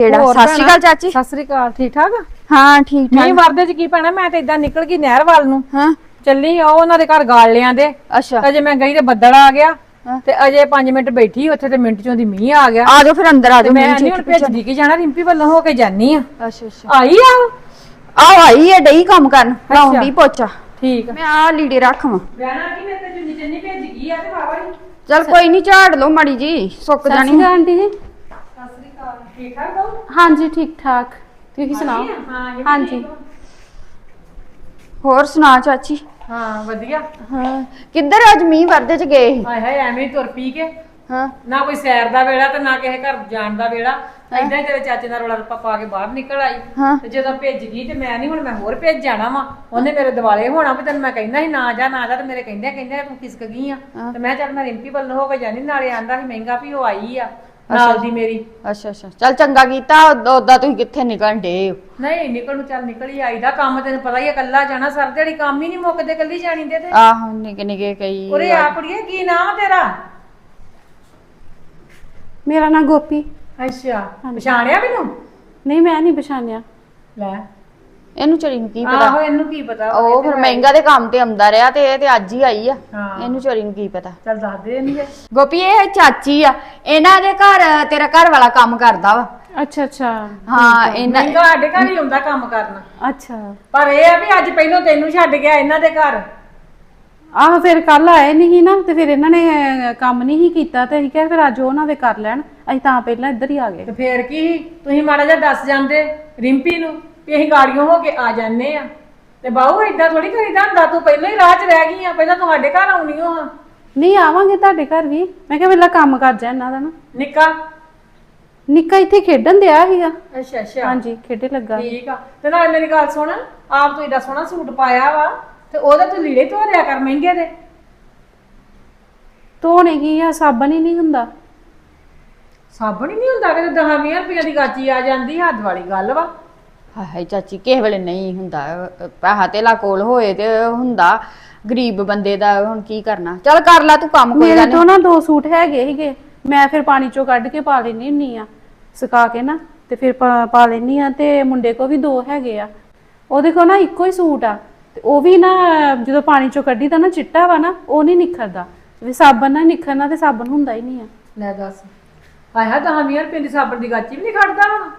ਕਿਹੜਾ? ਹੋਰ ਸਤਿ ਸ਼੍ਰੀ ਭੈਣਾ? ਅਕਾਲ ਚਾਚੀ। ਸਤਿ ਸ੍ਰੀ ਅਕਾਲ ਠੀਕ ਠਾਕ? ਹਾਂ ਠੀਕ ਨਹੀਂ ਠਾਕ ਵਰਦੇ ਚ ਕੀ ਪੈਣਾ? ਮੈਂ ਤੇ ਇਦਾਂ ਨਿਕਲ ਗਈ ਨਹਿਰ ਵੱਲ ਨੂੰ। ਹਾਂ। ਚੱਲੀ ਆ ਉਹਨਾਂ ਦੇ ਘਰ ਗਾਲ ਲਿਆਂ ਦੇ ਅੱਛਾ ਅਜੇ ਮੈਂ ਗਈ ਤੇ ਬੱਦਲ ਆ ਗਿਆ। ਹਾਂ। ਤੇ ਅਜੇ 5 ਮਿੰਟ ਬੈਠੀ ਉੱਥੇ ਤੇ ਮਿੰਟ ਚੋਂ ਦੀ ਮੀਂਹ ਆ ਗਿਆ। ਆ ਜਾਓ ਫਿਰ ਅੰਦਰ ਆ ਤੇ ਜਾਓ ਮੈਂ ਮੀਂਹ ਨਹੀਂ ਹੁਣ ਭੇਜਦੀ ਕਿ ਜਾਣਾ ਰਿੰਪੀ ਵੱਲੋਂ ਹੋ ਕੇ ਜਾਨੀ ਆ। ਅੱਛਾ ਅੱਛਾ। ਆਈ ਆ? ਆ ਆਈ ਹੈ ਡਈ ਕੰਮ ਕਰਨ। ਲਾਉਂਦੀ ਪੋਚਾ। ਠੀਕ। ਮੈਂ ਆ ਲੀੜੇ ਰੱਖਵਾਂ ਵਿਆਹਣਾ ਕੀ? ਮੈਂ ਤੇ ਜੁਨੀ ਚੰਨੀ ਭੇਜ ਗਈ ਆ ਤੇ ਬਾਬਾ ਜੀ ਚਲ ਕੋਈ ਨਹੀਂ ਝਾੜ ਲਓ ਮੜੀ ਜੀ। ਸੁੱਕ ਜਾਣੀ ਆਂਟੀ ਜੀ। ਅਕਾਲ ਠੀਕ ਠਾਕ ਹੋ? ਹਾਂਜੀ ਠੀਕ ਠਾਕ। ਤੁਸੀਂ ਸੁਣਾਓ? ਹਾਂ ਇਹ ਵੀ ਹਾਂਜੀ। ਠੀਕ ਹੋ। ਹੋਰ ਸੁਣਾ ਚਾਚੀ? ਹਾਂ ਵਧੀਆ। ਹਾਂ। ਕਿੱਧਰ ਅੱਜ ਮੀਂਹ ਵਰਦੇ ਚ ਗਏ ਸੀ? ਹਾਏ ਹਾਏ ਐਵੇਂ ਹੀ ਤੁਰ ਪੀ ਕੇ। ਹਾਂ। ਨਾ ਕੋਈ ਸੈਰ ਦਾ ਵੇਲਾ ਤੇ ਨਾ ਕਿਸੇ ਘਰ ਜਾਣ ਦਾ ਵੇਲਾ। ਏਦਾਂ ਹੀ ਤੇਰੇ ਚਾਚੇ ਨਾਲ ਰੋਲਾ ਰੱਪਾ ਪਾ ਕੇ ਬਾਹਰ ਨਿਕਲ ਆਈ। ਹਾਂ। ਤੇ ਜਦੋਂ ਭੇਜ ਗਈ ਤੇ ਮੈਂ ਨਹੀਂ ਹੁਣ ਮੈਂ ਹੋਰ ਭੇਜ ਜਾਣਾ ਵਾ। ਉਹਨੇ ਮੇਰੇ ਦਿਵਾਲੇ ਹੋਣਾ ਵੀ ਤੈਨੂੰ ਮੈਂ ਕਹਿੰਦਾ ਸੀ ਨਾ ਜਾ ਨਾ ਜਾ। ਤੇ ਮੇਰੇ ਕਹਿੰਦੇ ਕਹਿੰਦੇ ਤੂੰ ਖਿਸਕ ਗਈ ਆ। ਤੇ ਮੈਂ ਚੱਲ ਮੈਂ ਰਿੰਪੀ ਵੱਲੋਂ ਹੋ ਕੇ ਜਾਣੀ ਨਾਲੇ ਆਂਦਾ ਸੀ ਮਹਿੰਗਾ ਵੀ ਉਹ ਆਈ ਆ। ਨਾਲ ਦੀ ਮੇਰੀ। ਅੱਛਾ ਅੱਛਾ। ਚਲ ਚੰਗਾ ਕੀਤਾ ਉਦਾਂ ਤੁਸੀਂ ਕਿੱਥੇ ਨਿਕਲਣ ਡੇ ਨਹੀਂ ਨਿਕਲ ਨੂੰ ਚੱਲ ਨਿਕਲ ਹੀ ਆਈਦਾ ਕੰਮ ਤੈਨੂੰ ਪਤਾ ਹੀ ਆ ਕੱਲਾ ਜਾਣਾ ਸਰ ਦਿਹਾੜੀ ਕੰਮ ਹੀ ਨਹੀਂ ਮੁੱਕਦੇ ਕੱਲੀ ਜਾਣੀ ਦੇ ਤੇ। ਆਹੋ ਨਿੱਕੇ ਨਿੱਕੇ ਕਈ ਉਰੇ ਆ ਕੁੜੀਏ ਕੀ ਨਾਮ ਆ ਤੇਰਾ? ਮੇਰਾ ਨਾਂ ਗੋਪੀ। ਅੱਛਾ ਪਛਾਣਿਆ ਮੈਨੂੰ? ਨਹੀਂ ਮੈਂ ਨਹੀਂ ਪਛਾਣਿਆ। ਲੈ। ਇਹਨੂੰ ਚੜੀ ਨੂੰ ਕੀ ਪਤਾ? ਆਹੋ ਇਹਨੂੰ ਕੀ ਪਤਾ? ਉਹ ਫਿਰ ਮਹਿੰਗਾ ਦੇ ਕੰਮ ਤੇ ਆਉਂਦਾ ਰਿਹਾ ਤੇ ਇਹ ਤੇ ਅੱਜ ਹੀ ਆਈ ਆ। ਹਾਂ। ਇਹਨੂੰ ਚੋਰੀ ਨੂੰ ਕੀ ਪਤਾ? ਚੱਲ ਦੱਸ ਦੇ ਇਹਨੂੰ। ਗੋਪੀ ਇਹ ਚਾਚੀ ਆ। ਇਹਨਾਂ ਦੇ ਘਰ ਤੇਰਾ ਘਰ ਵਾਲਾ ਕੰਮ ਕਰਦਾ ਵਾ। ਅੱਛਾ ਅੱਛਾ। ਹਾਂ ਇਹਨਾਂ ਸਾਡੇ ਘਰ ਹੀ ਆਉਂਦਾ ਕੰਮ ਕਰਨ। ਅੱਛਾ। ਪਰ ਇਹ ਆ ਵੀ ਅੱਜ ਪਹਿਲਾਂ ਤੈਨੂੰ ਛੱਡ ਗਿਆ ਇਹਨਾਂ ਦੇ ਘਰ। ਆਹ ਫਿਰ ਕੱਲ ਆਏ ਨਹੀਂ ਨਾ ਤੇ ਫਿਰ ਇਹਨਾਂ ਨੇ ਅਹ, ਕੰਮ ਨਹੀਂ ਹੀ ਕੀਤਾ ਤੇ ਅਸੀਂ ਕਿਹਾ ਫਿਰ ਅੱਜ ਉਹਨਾਂ ਦੇ ਕਰ ਲੈਣ। ਅਸੀਂ ਤਾਂ ਪਹਿਲਾਂ ਇੱਧਰ ਹੀ ਆ ਗਏ। ਤੇ ਫੇਰ ਕੀ ਤੁਸੀਂ ਮਾੜਾ ਜਿਹਾ ਦੱਸ ਜਾਂਦੇ ਰਿੰਪੀ ਨੂੰ। ਵੀ ਅਸੀਂ ਗਾੜੀਆਂ ਹੋ ਕੇ ਆ ਜਾਂਦੇ ਆ। ਤੇ ਬਾਹੂ ਏਦਾਂ ਥੋੜੀ ਕਰੀਦਾ ਹੁੰਦਾ ਤੂੰ ਪਹਿਲਾਂ ਹੀ ਰਾਹ 'ਚ ਰਹਿ ਗਈ ਆ ਪਹਿਲਾਂ ਤੁਹਾਡੇ ਘਰ ਆਉਣੀ ਹੋ ਨਹੀਂ ਆਵਾਂਗੇ ਤੁਹਾਡੇ ਘਰ ਵੀ। ਮੈਂ ਕਿਹਾ ਪਹਿਲਾਂ ਕੰਮ ਕਰ ਜਾ ਇਹਨਾਂ ਦਾ ਨਾ। ਨਿੱਕਾ? ਨਿੱਕਾ ਇੱਥੇ ਖੇਡਣ ਦਿਆ ਸੀਗਾ। ਅੱਛਾ ਅੱਛਾ। ਹਾਂਜੀ ਖੇਡੇ ਲੱਗਾ ਠੀਕ ਆ। ਤੇ ਨਾਲ ਮੇਰੀ ਗੱਲ ਸੁਣ ਆਪ ਤੂੰ ਏਡਾ ਸੋਹਣਾ ਸੂਟ ਪਾਇਆ ਵਾ ਤੇ ਉਹਦਾ ਤੂੰ ਲੀੜੇ ਧੋ ਰਿਆ ਕਰ ਮਹਿੰਗੇ ਦੇ। ਧੋਣੇ ਕੀ ਆ? ਸਾਬਣ ਹੀ ਨਹੀਂ ਹੁੰਦਾ। ਸਾਬਣ ਹੀ ਨਹੀਂ ਹੁੰਦਾ ਕਿ 10 20 ਰੁਪਏ ਦੀ ਗਾਚੀ ਆ ਜਾਂਦੀ ਹੱਦ ਵਾਲੀ ਗੱਲ ਵਾ। ਹਾਏ ਹਾਏ ਚਾਚੀ ਕਿਸੇ ਵੇਲੇ ਨਹੀਂ ਹੁੰਦਾ। ਅਹ ਪੈਸਾ ਤੇਲਾ ਕੋਲ ਹੋਏ ਤੇ ਹੁੰਦਾ। ਗਰੀਬ ਬੰਦੇ ਦਾ ਹੁਣ ਕੀ ਕਰਨਾ? ਚੱਲ ਕਰ ਲੈ ਤੂੰ ਕੰਮ ਕੋਈ ਮੇਰੇ ਗੱਲ ਤੋਂ ਨਾ। ਦੋ ਸੂਟ ਹੈਗੇ ਸੀਗੇ। ਮੈਂ ਫਿਰ ਪਾਣੀ ਚੋਂ ਕੱਢ ਕੇ ਪਾ ਲੈਣੀ ਹੁੰਨੀ ਆ ਸੁਕਾ ਕੇ ਨਾ ਤੇ ਫਿਰ ਪਾ ਪਾ ਲੈਣੀ ਆ ਤੇ ਮੁੰਡੇ ਕੋ ਵੀ ਦੋ ਹੈਗੇ ਆ। ਉਹਦੇ ਕੋ ਨਾ ਇੱਕੋ ਹੀ ਸੂਟ ਆ ਤੇ ਉਹ ਵੀ ਨਾ ਜਦੋਂ ਪਾਣੀ ਚੋਂ ਕੱਢੀ ਤਾਂ ਨਾ ਚਿੱਟਾ ਵਾ ਨਾ ਉਹ ਨਹੀਂ ਨਿਖਰਦਾ। ਵੀ ਸਾਬਣ ਨਾਲ ਨਿਖਰਨਾ ਤੇ ਸਾਬਣ ਹੁੰਦਾ ਹੀ ਨਹੀਂ ਆ। ਲੈ ਦੱਸ। ਆਇਆ 10 20 ਰੁਪਏ ਦੀ ਸਾਬਣ ਦੀ ਗਾਚੀ ਵੀ ਨਹੀਂ ਖੜਦਾ ਹੁਣ।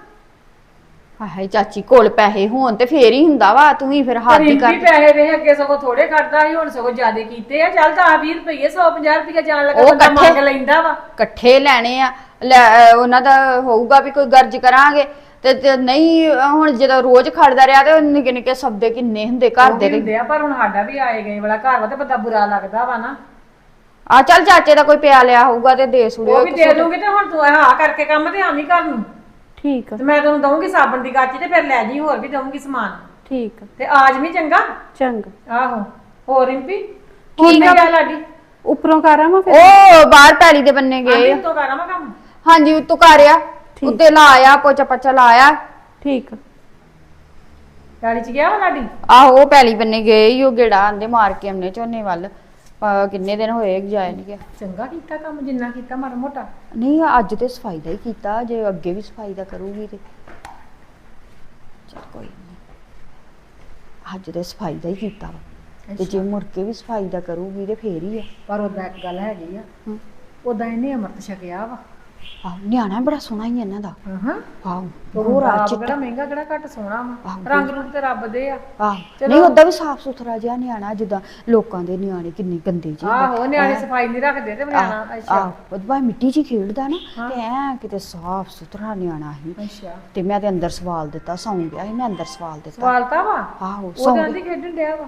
ਹਾਏ ਚਾਚੀ ਕੋਲ ਪੈਸੇ ਹੋਣ ਤੇ ਫੇਰ ਹੀ ਹੁੰਦਾ ਵਾ ਤੂੰ ਵੀ ਫਿਰ ਹੱਥ ਹੀ ਕਰ। ਪੈਸੇ ਵੇ ਅੱਗੇ ਸਗੋਂ ਥੋੜੇ ਖੜਦਾ ਸੀ ਹੁਣ ਸਗੋਂ ਜ਼ਿਆਦੇ ਕੀਤੇ ਆ। ਚੱਲ 10 20 ਰੁਪਏ 150 ਰੁਪਏ ਜਾਣ ਲੱਗਾ ਉਹ ਬੰਦਾ ਮੰਗ ਇਕੱਠੇ- ਲੈਂਦਾ ਵਾ। ਇਕੱਠੇ ਲੈਣੇ ਆ। ਲੈ ਉਹਨਾਂ ਦਾ ਹੋਊਗਾ ਵੀ ਕੋਈ ਗਰਜ ਕਰਾਂਗੇ। ਤੇ ਤੇ ਨਹੀਂ ਅਹ ਹੁਣ ਜਦੋਂ ਰੋਜ਼ ਖੜਦਾ ਰਿਹਾ ਤੇ ਨਿੱਕੇ ਨਿੱਕੇ ਸਬਦੇ ਕਿੰਨੇ ਹੁੰਦੇ ਘਰ ਉਹ ਦੇ ਹੁੰਦੇ ਆ ਪਰ ਹੁਣ ਸਾਡਾ ਵੀ ਆਏ ਗਏ ਵਾਲਾ ਘਰ ਵਾ ਤੇ ਬੰਦਾ ਬੁਰਾ ਲੱਗਦਾ ਵਾ ਨਾ। ਆ ਚੱਲ ਚਾਚੇ ਦਾ ਕੋਈ ਪਿਆ ਲਿਆ ਹੋਊਗਾ ਤੇ ਦੇ ਉਹ ਸੁੜਿਓ ਵੀ ਦੇ ਦੂੰਗੀ ਤੇ ਹੁਣ ਤੂੰ ਆਹ ਕਰਕੇ ਕੰਮ ਤੇ ਆਵੀਂ ਘਰ ਨੂੰ। ਠੀਕ ਆ। ਤੇ ਮੈਂ ਤੈਨੂੰ ਦਊਂਗੀ ਸਾਬਣ ਦੀ ਗਾਚੀ ਤੇ ਫਿਰ ਲੈ ਜੀ ਹੋਰ ਵੀ ਦਊਂਗੀ ਸਮਾਨ। ਠੀਕ ਆ। ਤੇ ਆਜ ਵੀ ਚੰਗਾ? ਚੰਗਾ। ਆਹੋ ਹੋਰ ਰਿੰਪੀ? ਹੁਣ ਠੀਕ ਮੈਂ- ਆ ਲਾਡੀ ਉੱਪਰੋਂ ਕਰਾਂ ਮੈਂ ਫਿਰ? ਉਹ ਬਾਹਰ ਪੈਲੀ ਦੇ ਬੰਨੇ ਗਏ ਆਂਟੀ ਤੋਂ ਕਰਾਂਵਾ ਕੰਮ? ਹਾਂਜੀ ਉੱਤੋਂ ਕਰਿਆ ਉੱਤੇ ਲਾਇਆ ਪੋਚਾ ਪੋਚਾ ਲਾਇਆ। ਠੀਕ ਆ। ਗਾੜੀ ਚ ਗਿਆ ਵਾ ਲਾਡੀ? ਆਹੋ ਉਹ ਪੈਲੀ ਬੰਨੇ ਗਏ ਈ ਉਹ ਗੇੜਾ ਆਂਦੇ ਮਾਰ ਕੇ ਆਮਨੇ ਝੋਨੇ ਵੱਲ। ਅਹ ਕਿੰਨੇ ਦਿਨ ਹੋਏ ਜਾਏ ਨਹੀਂ ਗਿਆ ਚੰਗਾ ਕੀਤਾ ਕੰਮ ਜਿੰਨਾ ਕੀਤਾ ਮਾੜਾ ਮੋਟਾ। ਨਹੀਂ ਅੱਜ ਤੇ ਸਫ਼ਾਈ ਦਾ ਹੀ ਕੀਤਾ ਜੇ ਅੱਗੇ ਵੀ ਸਫ਼ਾਈ ਦਾ ਕਰੂਗੀ ਤੇ। ਚਲ ਕੋਈ ਨਹੀਂ ਅੱਜ ਤੇ ਸਫ਼ਾਈ ਦਾ ਹੀ ਕੀਤਾ ਵਾ। ਤੇ ਜੇ ਮੁੜ ਕੇ ਵੀ ਸਫ਼ਾਈ ਦਾ ਕਰੂਗੀ ਤੇ ਫੇਰ ਹੀ ਆ। ਪਰ ਉਹਦਾ ਇੱਕ ਗੱਲ ਹੈਗੀ ਆ। ਹਮ। ਉਹਦਾ ਇਹਨੇ ਅਮਰਤ ਛਕਿਆ ਵਾ। ਆਹ ਨਿਆਣਾ ਬੜਾ ਸੋਹਣਾ ਹੀ ਇਹਨਾਂ ਦਾ। ਹਾਂ ਆਹੋ ਹੋਰ ਆ ਕਿਹੜਾ ਚਿੱਟਾ ਮਹਿੰਗਾ ਕਿਹੜਾ ਘੱਟ ਸੋਹਣਾ ਵਾ। ਆਹੋ। ਰੰਗ ਰੂਪ ਤੇ ਰੱਬ ਦੇ ਆ। ਆਹ ਚਲੋ। ਨਹੀਂ ਉਹਦਾ ਵੀ ਸਾਫ਼ ਸੁਥਰਾ ਜਿਹਾ ਨਿਆਣਾ ਜਿੱਦਾਂ ਲੋਕਾਂ ਦੇ ਨਿਆਣੇ ਕਿੰਨੇ ਗੰਦੇ ਜਿਹੇ ਆਹੋ ਨਿਆਣੇ ਸਫ਼ਾਈ ਨਹੀਂ ਰੱਖਦੇ ਤੇ ਨਿਆਣਾ ਅੱਛਾ। ਆਹ ਉਹ ਬਾਈ ਮਿੱਟੀ 'ਚ ਹੀ ਖੇਡਦਾ ਨਾ ਤੇ ਐ ਕਿਤੇ ਸਾਫ਼ ਸੁਥਰਾ ਨਿਆਣਾ ਸੀ ਅੱਛਾ। ਤੇ ਮੈਂ ਤੇ ਅੰਦਰ ਸਵਾਲ ਦਿੱਤਾ ਸੌਂ ਗਿਆ ਸੀ ਮੈਂ ਅੰਦਰ ਸਵਾਲ ਦਿੱਤਾ। ਸਵਾਲਤਾ ਵਾ? ਆਹੋ ਸੌਂ ਉਹਦੇ ਦੀ ਖੇਡਣ ਡਿਆ ਵਾ।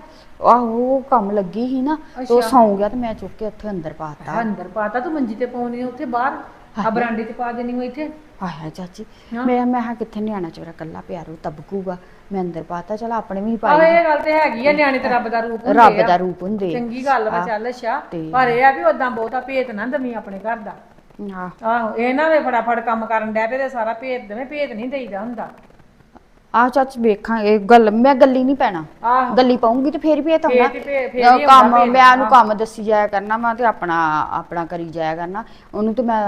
ਆਹੋ ਉਹ ਕੰਮ ਲੱਗੀ ਸੀ ਨਾ ਤੇ ਉਹ ਅੱਛਾ। ਸੌਂ ਗਿਆ ਤੇ ਮੈਂ ਚੁੱਕ ਕੇ ਉੱਥੇ ਅੰਦਰ ਪਾਤਾ। ਅੰਦਰ ਪਾਤਾ ਤੂੰ ਮੰਜੀ ਤੇ ਪਾਉਣੀ ਆ ਉੱਥੇ ਬਾਹਰ? ਆ ਬਰਾਂਡੇ 'ਚ ਪਾ ਦੇਣੀ ਉਹ ਇੱਥੇ। ਆਇਆ ਚਾਚੀ ਹਾਂ। ਮੈਂ ਮੈਂ ਕਿਹਾ ਕਿੱਥੇ ਨਿਆਣਾ ਚੋਰਾ ਕੱਲਾ ਪਿਆਰੋ ਤਬਕੂਗਾ। ਮੈਂ ਅੰਦਰ ਪਾਤਾ ਚਲ ਆਪਣੇ ਵੀ ਪਾਈ ਇਹ ਗੱਲ ਤੇ ਹੈਗੀ ਆ ਨਿਆਣੇ ਤੇ ਰੱਬ ਦਾ ਰੂਪ ਹੁੰਦੇ ਰੱਬ ਆ। ਦਾ ਰੂਪ ਹੁੰਦੇ ਆ। ਚੰਗੀ ਗੱਲ ਵਾ ਚੱਲ ਅੱਛਾ। ਪਰ ਇਹ ਆ ਵੀ ਉਦਾਂ ਬਹੁਤਾ ਭੇਤ ਨਾ ਦਵੀਂ ਆਪਣੇ ਘਰ ਦਾ। ਆਹ, ਆਹੋ ਇਹ ਨਾ ਵੇ ਫਟਾਫਟ ਕੰਮ ਕਰਨ ਡੈ ਪਏ ਤੇ ਸਾਰਾ ਭੇਤ ਦੇਵੇਂ ਭੇਤ ਨਹੀਂ ਦੇਈਦਾ ਹੁੰਦਾ। ਆ ਚੱਚ ਵੇਖਾਂਗੇ ਗੱਲ ਮੈਂ ਗੱਲੀ ਨਹੀਂ ਪੈਣਾ। ਆਹੋ। ਗੱਲੀ ਪਾਉਂਗੀ ਤੇ ਫੇਰ ਵੀ ਇਹ ਤਾਂ ਫੇਰ ਹੀ ਹੁੰਦਾ ਕੰਮ ਮੈਂ ਉਹਨੂੰ। ਕੰਮ ਦੱਸੀ ਜਾਇਆ ਕਰਨਾ ਵਾ ਤੇ ਆਪਣਾ ਆਪਣਾ ਕਰੀ ਜਾਇਆ ਕਰਨਾ। ਉਹਨੂੰ ਤੇ ਮੈਂ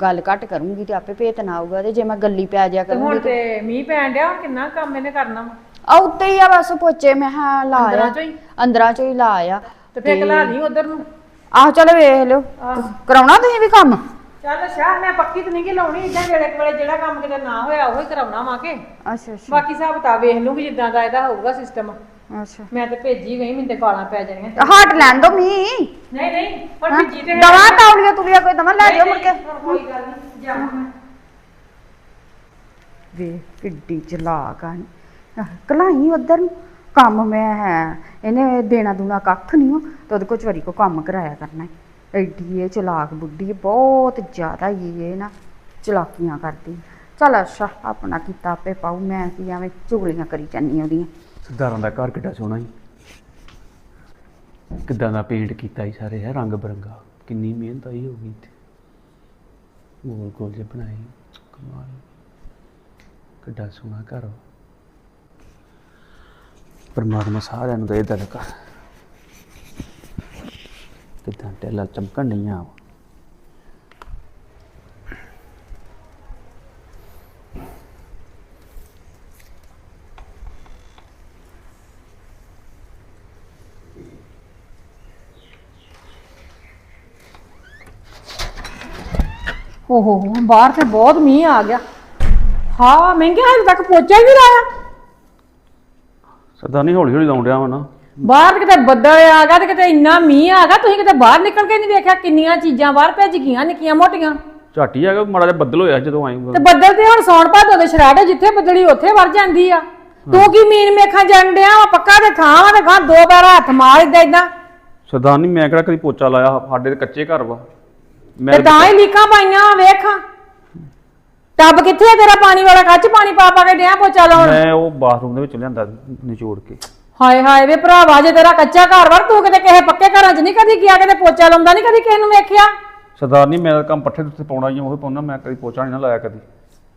ਗੱਲ ਘੱਟ ਕਰੂੰਗੀ ਤੇ ਆਪੇ ਭੇਤ ਨਾ ਆਊਗਾ ਤੇ ਜੇ ਮੈਂ ਗੱਲੀ ਪੈ ਜਾਇਆ ਤੇ ਹੁਣ ਕਰੂੰਗੀ ਤੇ ਮੀਂਹ ਪੈਣ ਡਿਆ ਹੁਣ ਕਿੰਨਾ ਕੰਮ ਇਹਨੇ ਕਰਨਾ ਵਾ? ਆ ਉੱਤੇ ਹੀ ਆ ਬਸ ਪੋਚੇ ਮੈਂ ਹਾਂ ਲਾ ਅੰਦਰਾਂ ਆ ਚੋਂ ਹੀ? ਅੰਦਰਾਂ ਚੋਂ ਹੀ ਲਾ ਆ ਤੇ ਫੇਰ ਕਲਾ ਲਈ ਉਧਰ ਨੂੰ? ਆਹ ਚਲੋ ਵੇਖ ਲਿਓ। ਆਹ। ਕਰਾਉਣਾ ਤੁਸੀਂ ਵੀ ਕੰਮ? ਚੱਲ ਸ਼ਾਹ ਮੈਂ ਪੱਕੀ ਤੇ ਨਹੀਂ ਕਿ ਲਾਉਣੀ ਇਦਾਂ ਵੇਲੇ ਕੁ ਵੇਲੇ ਜਿਹੜਾ ਕੰਮ ਕਿਤੇ ਨਾ ਹੋਇਆ ਉਹ ਹੀ ਕਰਾਉਣਾ ਵਾ ਕੇ। ਅੱਛਾ ਅੱਛਾ। ਬਾਕੀ ਹਿਸਾਬ ਕਿਤਾਬ ਵੇਖ ਲੂੰਗੀ ਜਿੱਦਾਂ ਦਾ ਇਹਦਾ ਹੋਊਗਾ ਸਿਸਟਮ ਅੱਛਾ। ਮੈਂ ਤੇ ਭੇਜੀ ਗਈ ਮੈਨੂੰ ਤੇ ਗਾਲਾਂ ਪੈ ਜਾਣੀਆਂ। ਹਟ ਲੈਣ ਦੋ ਮੀ ਨਹੀਂ ਨਹੀਂ ਪਰ ਭੇਜੀ ਤੇ ਹੈ। ਦਵਾ ਤੌਲੀਆ ਤੁਲੀਆ ਕੋਈ ਦਵਾ ਲੈ ਜਾਓ ਮੁੜ ਕੇ ਨਹੀਂ, ਕੋਈ ਗੱਲ ਨਹੀਂ ਜਾਵਾਂ ਮੈਂ ਵੇ ਕਿੱਡੀ ਚਲਾਕ ਆ ਕਲਾਈ ਉਧਰ ਨੂੰ। ਕੰਮ ਮੈਂ ਹੈ ਇਹਨੇ ਦੇਣਾ ਦੂਣਾ ਕੱਖ ਨਹੀਂ ਹੋ ਤੇ ਉਹਦੇ ਕੋਲ ਚਵਰੀ ਕੋ ਕੰਮ ਕਰਾਇਆ ਕਰਨਾ ਹੈ। ਐਡੀ ਇਹ ਚਲਾਕ ਬੁੱਢੀ ਬਹੁਤ ਜ਼ਿਆਦਾ ਹੀ ਇਹ ਨਾ ਚਲਾਕੀਆਂ ਕਰਦੀ। ਚਲ ਅੱਛਾ, ਆਪਣਾ ਕੀਤਾ ਆਪੇ ਪਾਉ ਮੈਂ ਕੀ ਐਵੇਂ ਚੁਗਲੀਆਂ ਕਰੀ ਜਾਂਦੀ ਉਹਦੀਆਂ। ਸਰਦਾਰਾਂ ਦਾ ਘਰ ਕਿੱਡਾ ਸੋਹਣਾ ਸੀ ਕਿੱਦਾਂ ਦਾ ਪੇਂਟ ਕੀਤਾ ਸੀ ਸਾਰੇ, ਹੈ, ਰੰਗ ਬਰੰਗਾ। ਕਿੰਨੀ ਮਿਹਨਤ ਆਈ ਹੋਗੀ ਇੱਥੇ। ਗੋਲ ਗੋਲ ਜਿਹਾ ਬਣਾਏ, ਕਮਾਲ। ਕਿੱਡਾ ਸੋਹਣਾ ਘਰ ਪਰਮਾਤਮਾ ਸਾਰਿਆਂ ਨੂੰ ਦੇ ਦਿਲ ਕਰ। ਕਿੱਦਾਂ ਟੈਲਾ ਚਮਕਣ ਨਹੀਂ ਆ ਹੋ ਹੋ ਹੋ ਬਾਹਰ ਤੇ ਬਹੁਤ ਮੀਂਹ ਆ ਗਿਆ। ਹਾਂ ਮਹਿੰਗੇ ਹਜੇ ਤੱਕ ਪੋਚਾ ਹੀ ਨਹੀਂ ਲਾਇਆ। ਸਰਦਾਰ ਨਹੀਂ ਹੌਲੀ ਹੌਲੀ ਲਾਉਣ ਡਿਆ ਵਾ ਨਾ। ਬਾਹਰ ਕਿਤੇ ਬੱਦਲ ਆ ਗਿਆ ਤੇ ਕਿਤੇ ਇੰਨਾ ਮੀਂਹ ਆ ਗਿਆ ਤੁਸੀਂ ਕਿਤੇ ਬਾਹਰ ਨਿਕਲ ਕੇ ਨਹੀਂ ਵੇਖਿਆ ਕਿੰਨੀਆਂ ਚੀਜ਼ਾਂ ਬਾਹਰ ਭੱਜ ਗਈਆਂ ਨਿੱਕੀਆਂ ਮੋਟੀਆਂ? ਝਾਟੀ ਆ ਗਿਆ ਮਾੜਾ ਜਿਹਾ ਬੱਦਲ ਹੋਇਆ ਜਦੋਂ ਆਏ ਤੇ ਬੱਦਲ ਤੇ ਹੁਣ ਸੌਣ ਭਾਦੋ ਦੇ ਛਰਾੜੇ ਜਿੱਥੇ ਬੱਦਲੀ ਉੱਥੇ ਵਰ ਜਾਂਦੀ ਆ। ਤੂੰ ਕੀ ਮੀਨ ਮੇਖਾਂ ਜੰਡਿਆ ਡਿਆ ਵਾ? ਪੱਕਾ ਤੇ ਥਾਂ ਵਾ ਤੇ ਗਾਂ ਦੋ ਵਾਰ ਹੱਥ ਮਾਰ ਇਦਾਂ ਇਦਾਂ ਸਰਦਾਰ ਨਹੀਂ ਮੈਂ ਕਿਹੜਾ ਕਦੀ ਪੋਚਾ ਲਾਇਆ? ਸਾਡੇ ਤੇ ਕੱਚੇ ਘਰ ਵਾ। ਮੈਂ ਤੇ ਤਾਂ ਹੀ ਲੀਕਾਂ ਪਾਈਆਂ ਵੇਖ। ਟੱਬ ਕਿੱਥੇ ਆ ਤੇਰਾ? ਪਾਣੀ ਵਾਲਾ ਕੱਚ ਪਾਣੀ ਪਾ ਪਾ ਕੇ ਡਿਆ ਪੋਚਾ ਲਾਉਣ? ਮੈਂ ਉਹ ਬਾਥਰੂਮ ਦੇ ਵਿੱਚ ਲਿਆਂਦਾ ਨਿਚੋੜ ਕੇ। ਹਾਏ ਹਾਏ ਵੇ ਭਰਾਵਾ ਜੇ ਤੇਰਾ ਕੱਚਾ ਘਰ ਵਰ ਤੂੰ ਕਿਤੇ ਕਿਸੇ ਪੱਕੇ ਘਰਾਂ 'ਚ ਨਹੀਂ ਕਦੀ ਗਿਆ ਕਿਤੇ ਪੋਚਾ ਲਾਉਂਦਾ ਨਹੀਂ ਕਦੀ ਕਿਸੇ ਨੂੰ ਵੇਖਿਆ? ਸਰਦਾਰ ਨਹੀਂ ਮੇਰਾ ਕੰਮ ਪੱਠੇ ਤੇ ਪਾਉਣਾ ਹੀ ਆ, ਉਹ ਪਾਉਣਾ ਮੈਂ ਕਦੀ ਪੋਚਾ ਨਹੀਂ ਨਾ ਲਾਇਆ ਕਦੀ।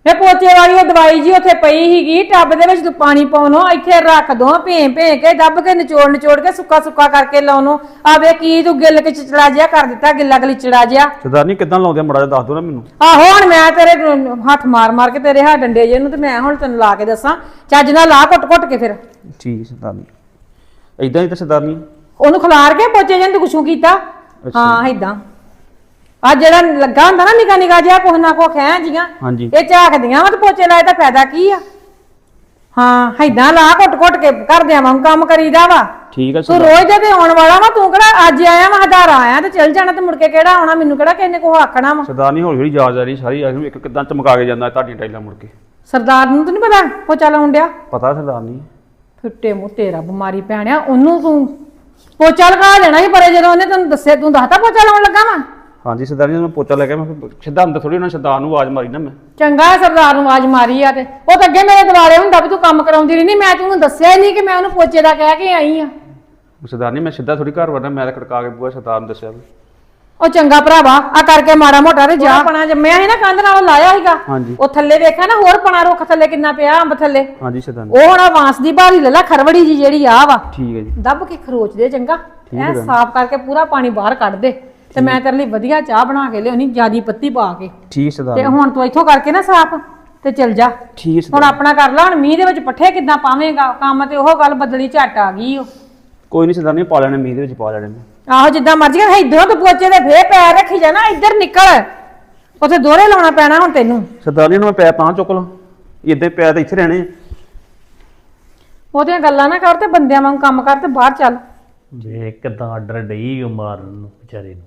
ਵੇ ਪੋਚੇ ਵਾਲੀ ਉਹ ਦਵਾਈ ਜੀ ਉੱਥੇ ਪਈ ਹੀਗੀ ਟੱਬ ਦੇ ਵਿੱਚ ਤੂੰ ਪਾਣੀ ਪਾਉਣੋ ਇੱਥੇ ਰੱਖ ਦੋ ਭੇਂ ਭੇਂ ਕੇ ਦੱਬ ਕੇ ਨਿਚੋੜ ਨਿਚੋੜ ਕੇ ਸੁੱਕਾ ਸੁੱਕਾ ਕਰਕੇ ਲਾਉਣੋ ਆ ਵੇ ਕੀ ਤੂੰ ਗਿੱਲ ਕੇ ਚਿਚੜਾ ਜਿਹਾ ਕਰ ਦਿੱਤਾ ਗਿੱਲਾ ਗਲੀਚੜਾ ਜਿਹਾ। ਸਰਦਾਰ ਨਹੀਂ ਕਿਦਾਂ ਲਾਉਂਦੇ ਆ ਮੜਾ ਜਿਹਾ ਦੱਸ ਦੋ ਨਾ ਮੈਨੂੰ। ਆਹੋ ਹੁਣ ਮੈਂ ਤੇਰੇ ਨੂੰ ਹੱਥ ਮਾਰ ਮਾਰ ਕੇ ਤੇਰੇ ਹੱਥ ਡੰਡੇ ਜੇ ਨੂੰ ਤੇ ਮੈਂ ਹੁਣ ਤੈਨੂੰ ਲਾ ਕੇ ਦੱਸਾਂ। ਚੱਜ ਨਾਲ ਲਾ ਘੁੱਟ ਘੁੱਟ ਕੇ ਫਿਰ। ਠੀਕ ਸਰਦਾਰ ਨਹੀਂ ਇਦਾਂ ਹੀ ਤਾਂ ਸਰਦਾਰ ਨਹੀਂ ਉਹਨੂੰ ਖਿਲਾਰ ਕੇ ਪੋਚੇ ਜੰਦ ਕੁਛੂ ਕੀਤਾ? ਹਾਂ ਇਦਾਂ ਆ ਜਿਹੜਾ ਲੱਗਾ ਹੁੰਦਾ ਨਾ ਨਿਕਾ ਨਿਕਾ ਜਿਹਾ ਕੁਛ ਨਾ ਕੁਛ ਹੈ ਜੀਆਂ ਹਾਂਜੀ। ਇਹ ਝਾਕਦੀਆਂ ਵਾ ਤੇ ਪੋਚੇ ਲਾਏ ਤਾਂ ਫਾਇਦਾ ਕੀ ਆ? ਹਾਂ ਇਦਾਂ ਲਾ ਘੁੱਟ ਘੁੱਟ ਕੇ ਕਰਦਿਆਂ ਵਾਂ ਕੰਮ ਕਰੀਦਾ ਵਾ। ਠੀਕ ਆ ਤੂੰ ਸਰਦਾਰ। ਰੋਜ਼ ਦੇ ਤੇ ਆਉਣ ਵਾਲਾ ਵਾ ਤੂੰ ਕਿਹੜਾ ਅੱਜ ਆਇਆ ਵਾ ਹਜ਼ਾਰ ਆਇਆ ਤੇ ਚੱਲ ਜਾਣਾ ਤੇ ਮੁੜ ਕੇ ਕਿਹੜਾ ਆਉਣਾ ਮੈਨੂੰ ਕਿਹੜਾ ਕਿਸੇ ਨੇ ਕੋ ਆਖਣਾ ਵਾ? ਸਰਦਾਰ ਨਹੀਂ ਹੌਲੀ ਹੌਲੀ ਯਾਦ ਆ ਰਹੀ ਸਾਰੀ ਆ ਰਹੀ ਇੱਕ ਕਿਦਾਂ ਚਮਕਾ ਕੇ ਜਾਂਦਾ ਤੁਹਾਡੀਆਂ ਟਾਈਲਾਂ ਮੁੜ ਕੇ। ਸਰਦਾਰ ਨੂੰ ਤਾਂ ਨਹੀਂ ਪਤਾ ਪੋਚਾ ਲਾਉਣ ਡਿਆ? ਪਤਾ ਸਰਦਾਰ ਨਹੀਂ ਫਿੱਟੇ ਮੂੰਹ ਤੇਰਾ ਬਿਮਾਰੀ ਪੈਣਿਆ ਉਹਨੂੰ ਤੂੰ ਪੋਚਾ ਲਗਾ ਲੈਣਾ ਸੀ ਪਰੇ ਜਦੋਂ ਉਹਨੇ ਤੈਨੂੰ ਦੱਸਿਆ ਤੂੰ ਦੱਸਤਾ ਪੋਚਾ ਲਾਉਣ ਲੱਗਾ ਵਾ? ਹਾਂਜੀ ਸਰਦਾਰ ਜੀ ਮੈਂ ਪੋਚਾ ਲੈ ਕੇ ਮੈਂ ਫਿਰ ਸਿੱਧਾ ਅੰਦਰ ਥੋੜੀ ਉਹਨਾਂ ਸਰਦਾਰ ਨੂੰ ਆਵਾਜ਼ ਮਾਰੀ ਨਾ ਮੈਂ। ਚੰਗਾ ਹੈ ਸਰਦਾਰ ਨੂੰ ਆਵਾਜ਼ ਮਾਰੀ ਆ ਤੇ। ਉਹ ਤਾਂ ਅੱਗੇ ਮੇਰੇ ਦਿਵਾਲੇ ਹੁੰਦਾ ਵੀ ਤੂੰ ਕੰਮ ਕਰਾਉਂਦੀ ਰਹੀ ਨਹੀਂ ਮੈਂ ਤੈਨੂੰ ਦੱਸਿਆ ਹੀ ਨਹੀਂ ਕਿ ਮੈਂ ਉਹਨੂੰ ਪੋਚੇ ਦਾ ਕਹਿ ਕੇ ਆਈ ਆ। ਸਰਦਾਰ ਨਹੀਂ ਮੈਂ ਸਿੱਧਾ ਥੋੜੀ ਘਰ ਵੜਨਾ ਮੈਂ ਤਾਂ ਖੜਕਾ ਕੇ ਬੂਆ ਸਰਦਾਰ ਨੂੰ ਦੱਸਿਆ। ਵੀ ਉਹ ਚੰਗਾ ਭਰਾਵਾ ਆ ਕਰਕੇ ਮਾੜਾ ਮੋਟਾ ਤੇ ਜਾ। ਪਣਾ ਜੰਮਿਆ ਸੀ ਨਾ ਕੰਧ ਨਾਲ ਲਾਇਆ ਸੀਗਾ। ਹਾਂਜੀ। ਉਹ ਥੱਲੇ ਵੇਖਿਆ ਨਾ ਹੋਰ ਪਣਾ ਰੁੱਖ ਥੱਲੇ ਕਿੰਨਾ ਪਿਆ ਅੰਬ ਥੱਲੇ। ਹਾਂਜੀ ਸਰਦਾਰ ਉਹ ਹੁਣ ਆਹ ਬਾਂਸ ਦੀ ਬਾਰੀ ਲੈ ਲਾ ਖਰਵੜੀ ਜੀ ਜਿਹੜੀ ਆ ਵਾ। ਠੀਕ ਹੈ ਜੀ। ਦੱਬ ਕੇ ਖਰੋਚ ਦੇ ਚੰਗਾ। ਐ ਸਾਫ਼ ਕਰਕੇ ਪੂਰਾ ਪਾਣੀ ਬਾਹਰ ਕੱਢ ਦੇ। ਤੇ ਮੈਂ ਤੇਰੇ ਲਈ ਵਧੀਆ ਚਾਹ ਬਣਾ ਕੇ ਲਿਆਉਣੀ ਜਿਆਦੀ ਪੱਤੀ ਪਾ ਕੇ। ਠੀਕ ਸਰਦਾਰ ਤੇ ਹੁਣ ਤੂੰ ਇੱਥੋਂ ਕਰਕੇ ਨਾ ਸਾਫ਼ ਤੇ ਚਲ ਜਾ। ਠੀਕ ਹੁਣ ਆਪਣਾ ਕਰ ਲਾ ਹੁਣ ਮੀਂਹ ਦੇ ਵਿੱਚ ਪੱਠੇ ਕਿੱਦਾਂ ਪਾਵੇਂਗਾ? ਕੰਮ ਤੇ ਉਹ ਗੱਲ ਬਦਲੀ ਝੱਟ ਆ ਗਈ ਉਹ ਕੋਈ ਨਹੀਂ ਸਰਦਾਰ ਨਹੀਂ ਪਾ ਲੈਣੇ ਮੀਂਹ ਦੇ ਵਿੱਚ ਪਾ ਲੈਣੇ। ਮੈਂ ਆਹੋ ਜਿੱਦਾਂ ਮਰਜ਼ੀ ਕਰ ਇਧਰੋਂ ਤੂੰ ਪੋਚੇ ਦੇ ਫੇਰ ਪੈਰ ਰੱਖੀ ਜਾਣਾ ਇੱਧਰ ਨਿਕਲ। ਉੱਥੇ ਦੋਹਰੇ ਲਾਉਣਾ ਪੈਣਾ ਹੁਣ ਤੈਨੂੰ। ਸਰਦਾਰ ਜੀ ਨੂੰ ਮੈਂ ਪੈ ਤਾਂ ਚੁੱਕ ਲਾਂ। ਇਦਾਂ ਪੈ ਤਾਂ ਇੱਥੇ ਰਹਿਣੇ ਆ। ਉਹਦੀਆਂ ਗੱਲਾਂ ਨਾ ਕਰ ਤੇ ਬੰਦਿਆਂ ਵਾਂਗ ਕੰਮ ਕਰ ਤੇ ਬਾਹਰ ਚੱਲ। ਵੇ ਕਿਦਾਂ ਆਰਡਰ ਡਈ ਉਹ ਮਾਰਨ ਨੂੰ ਵਿਚਾਰੇ ਨੂੰ।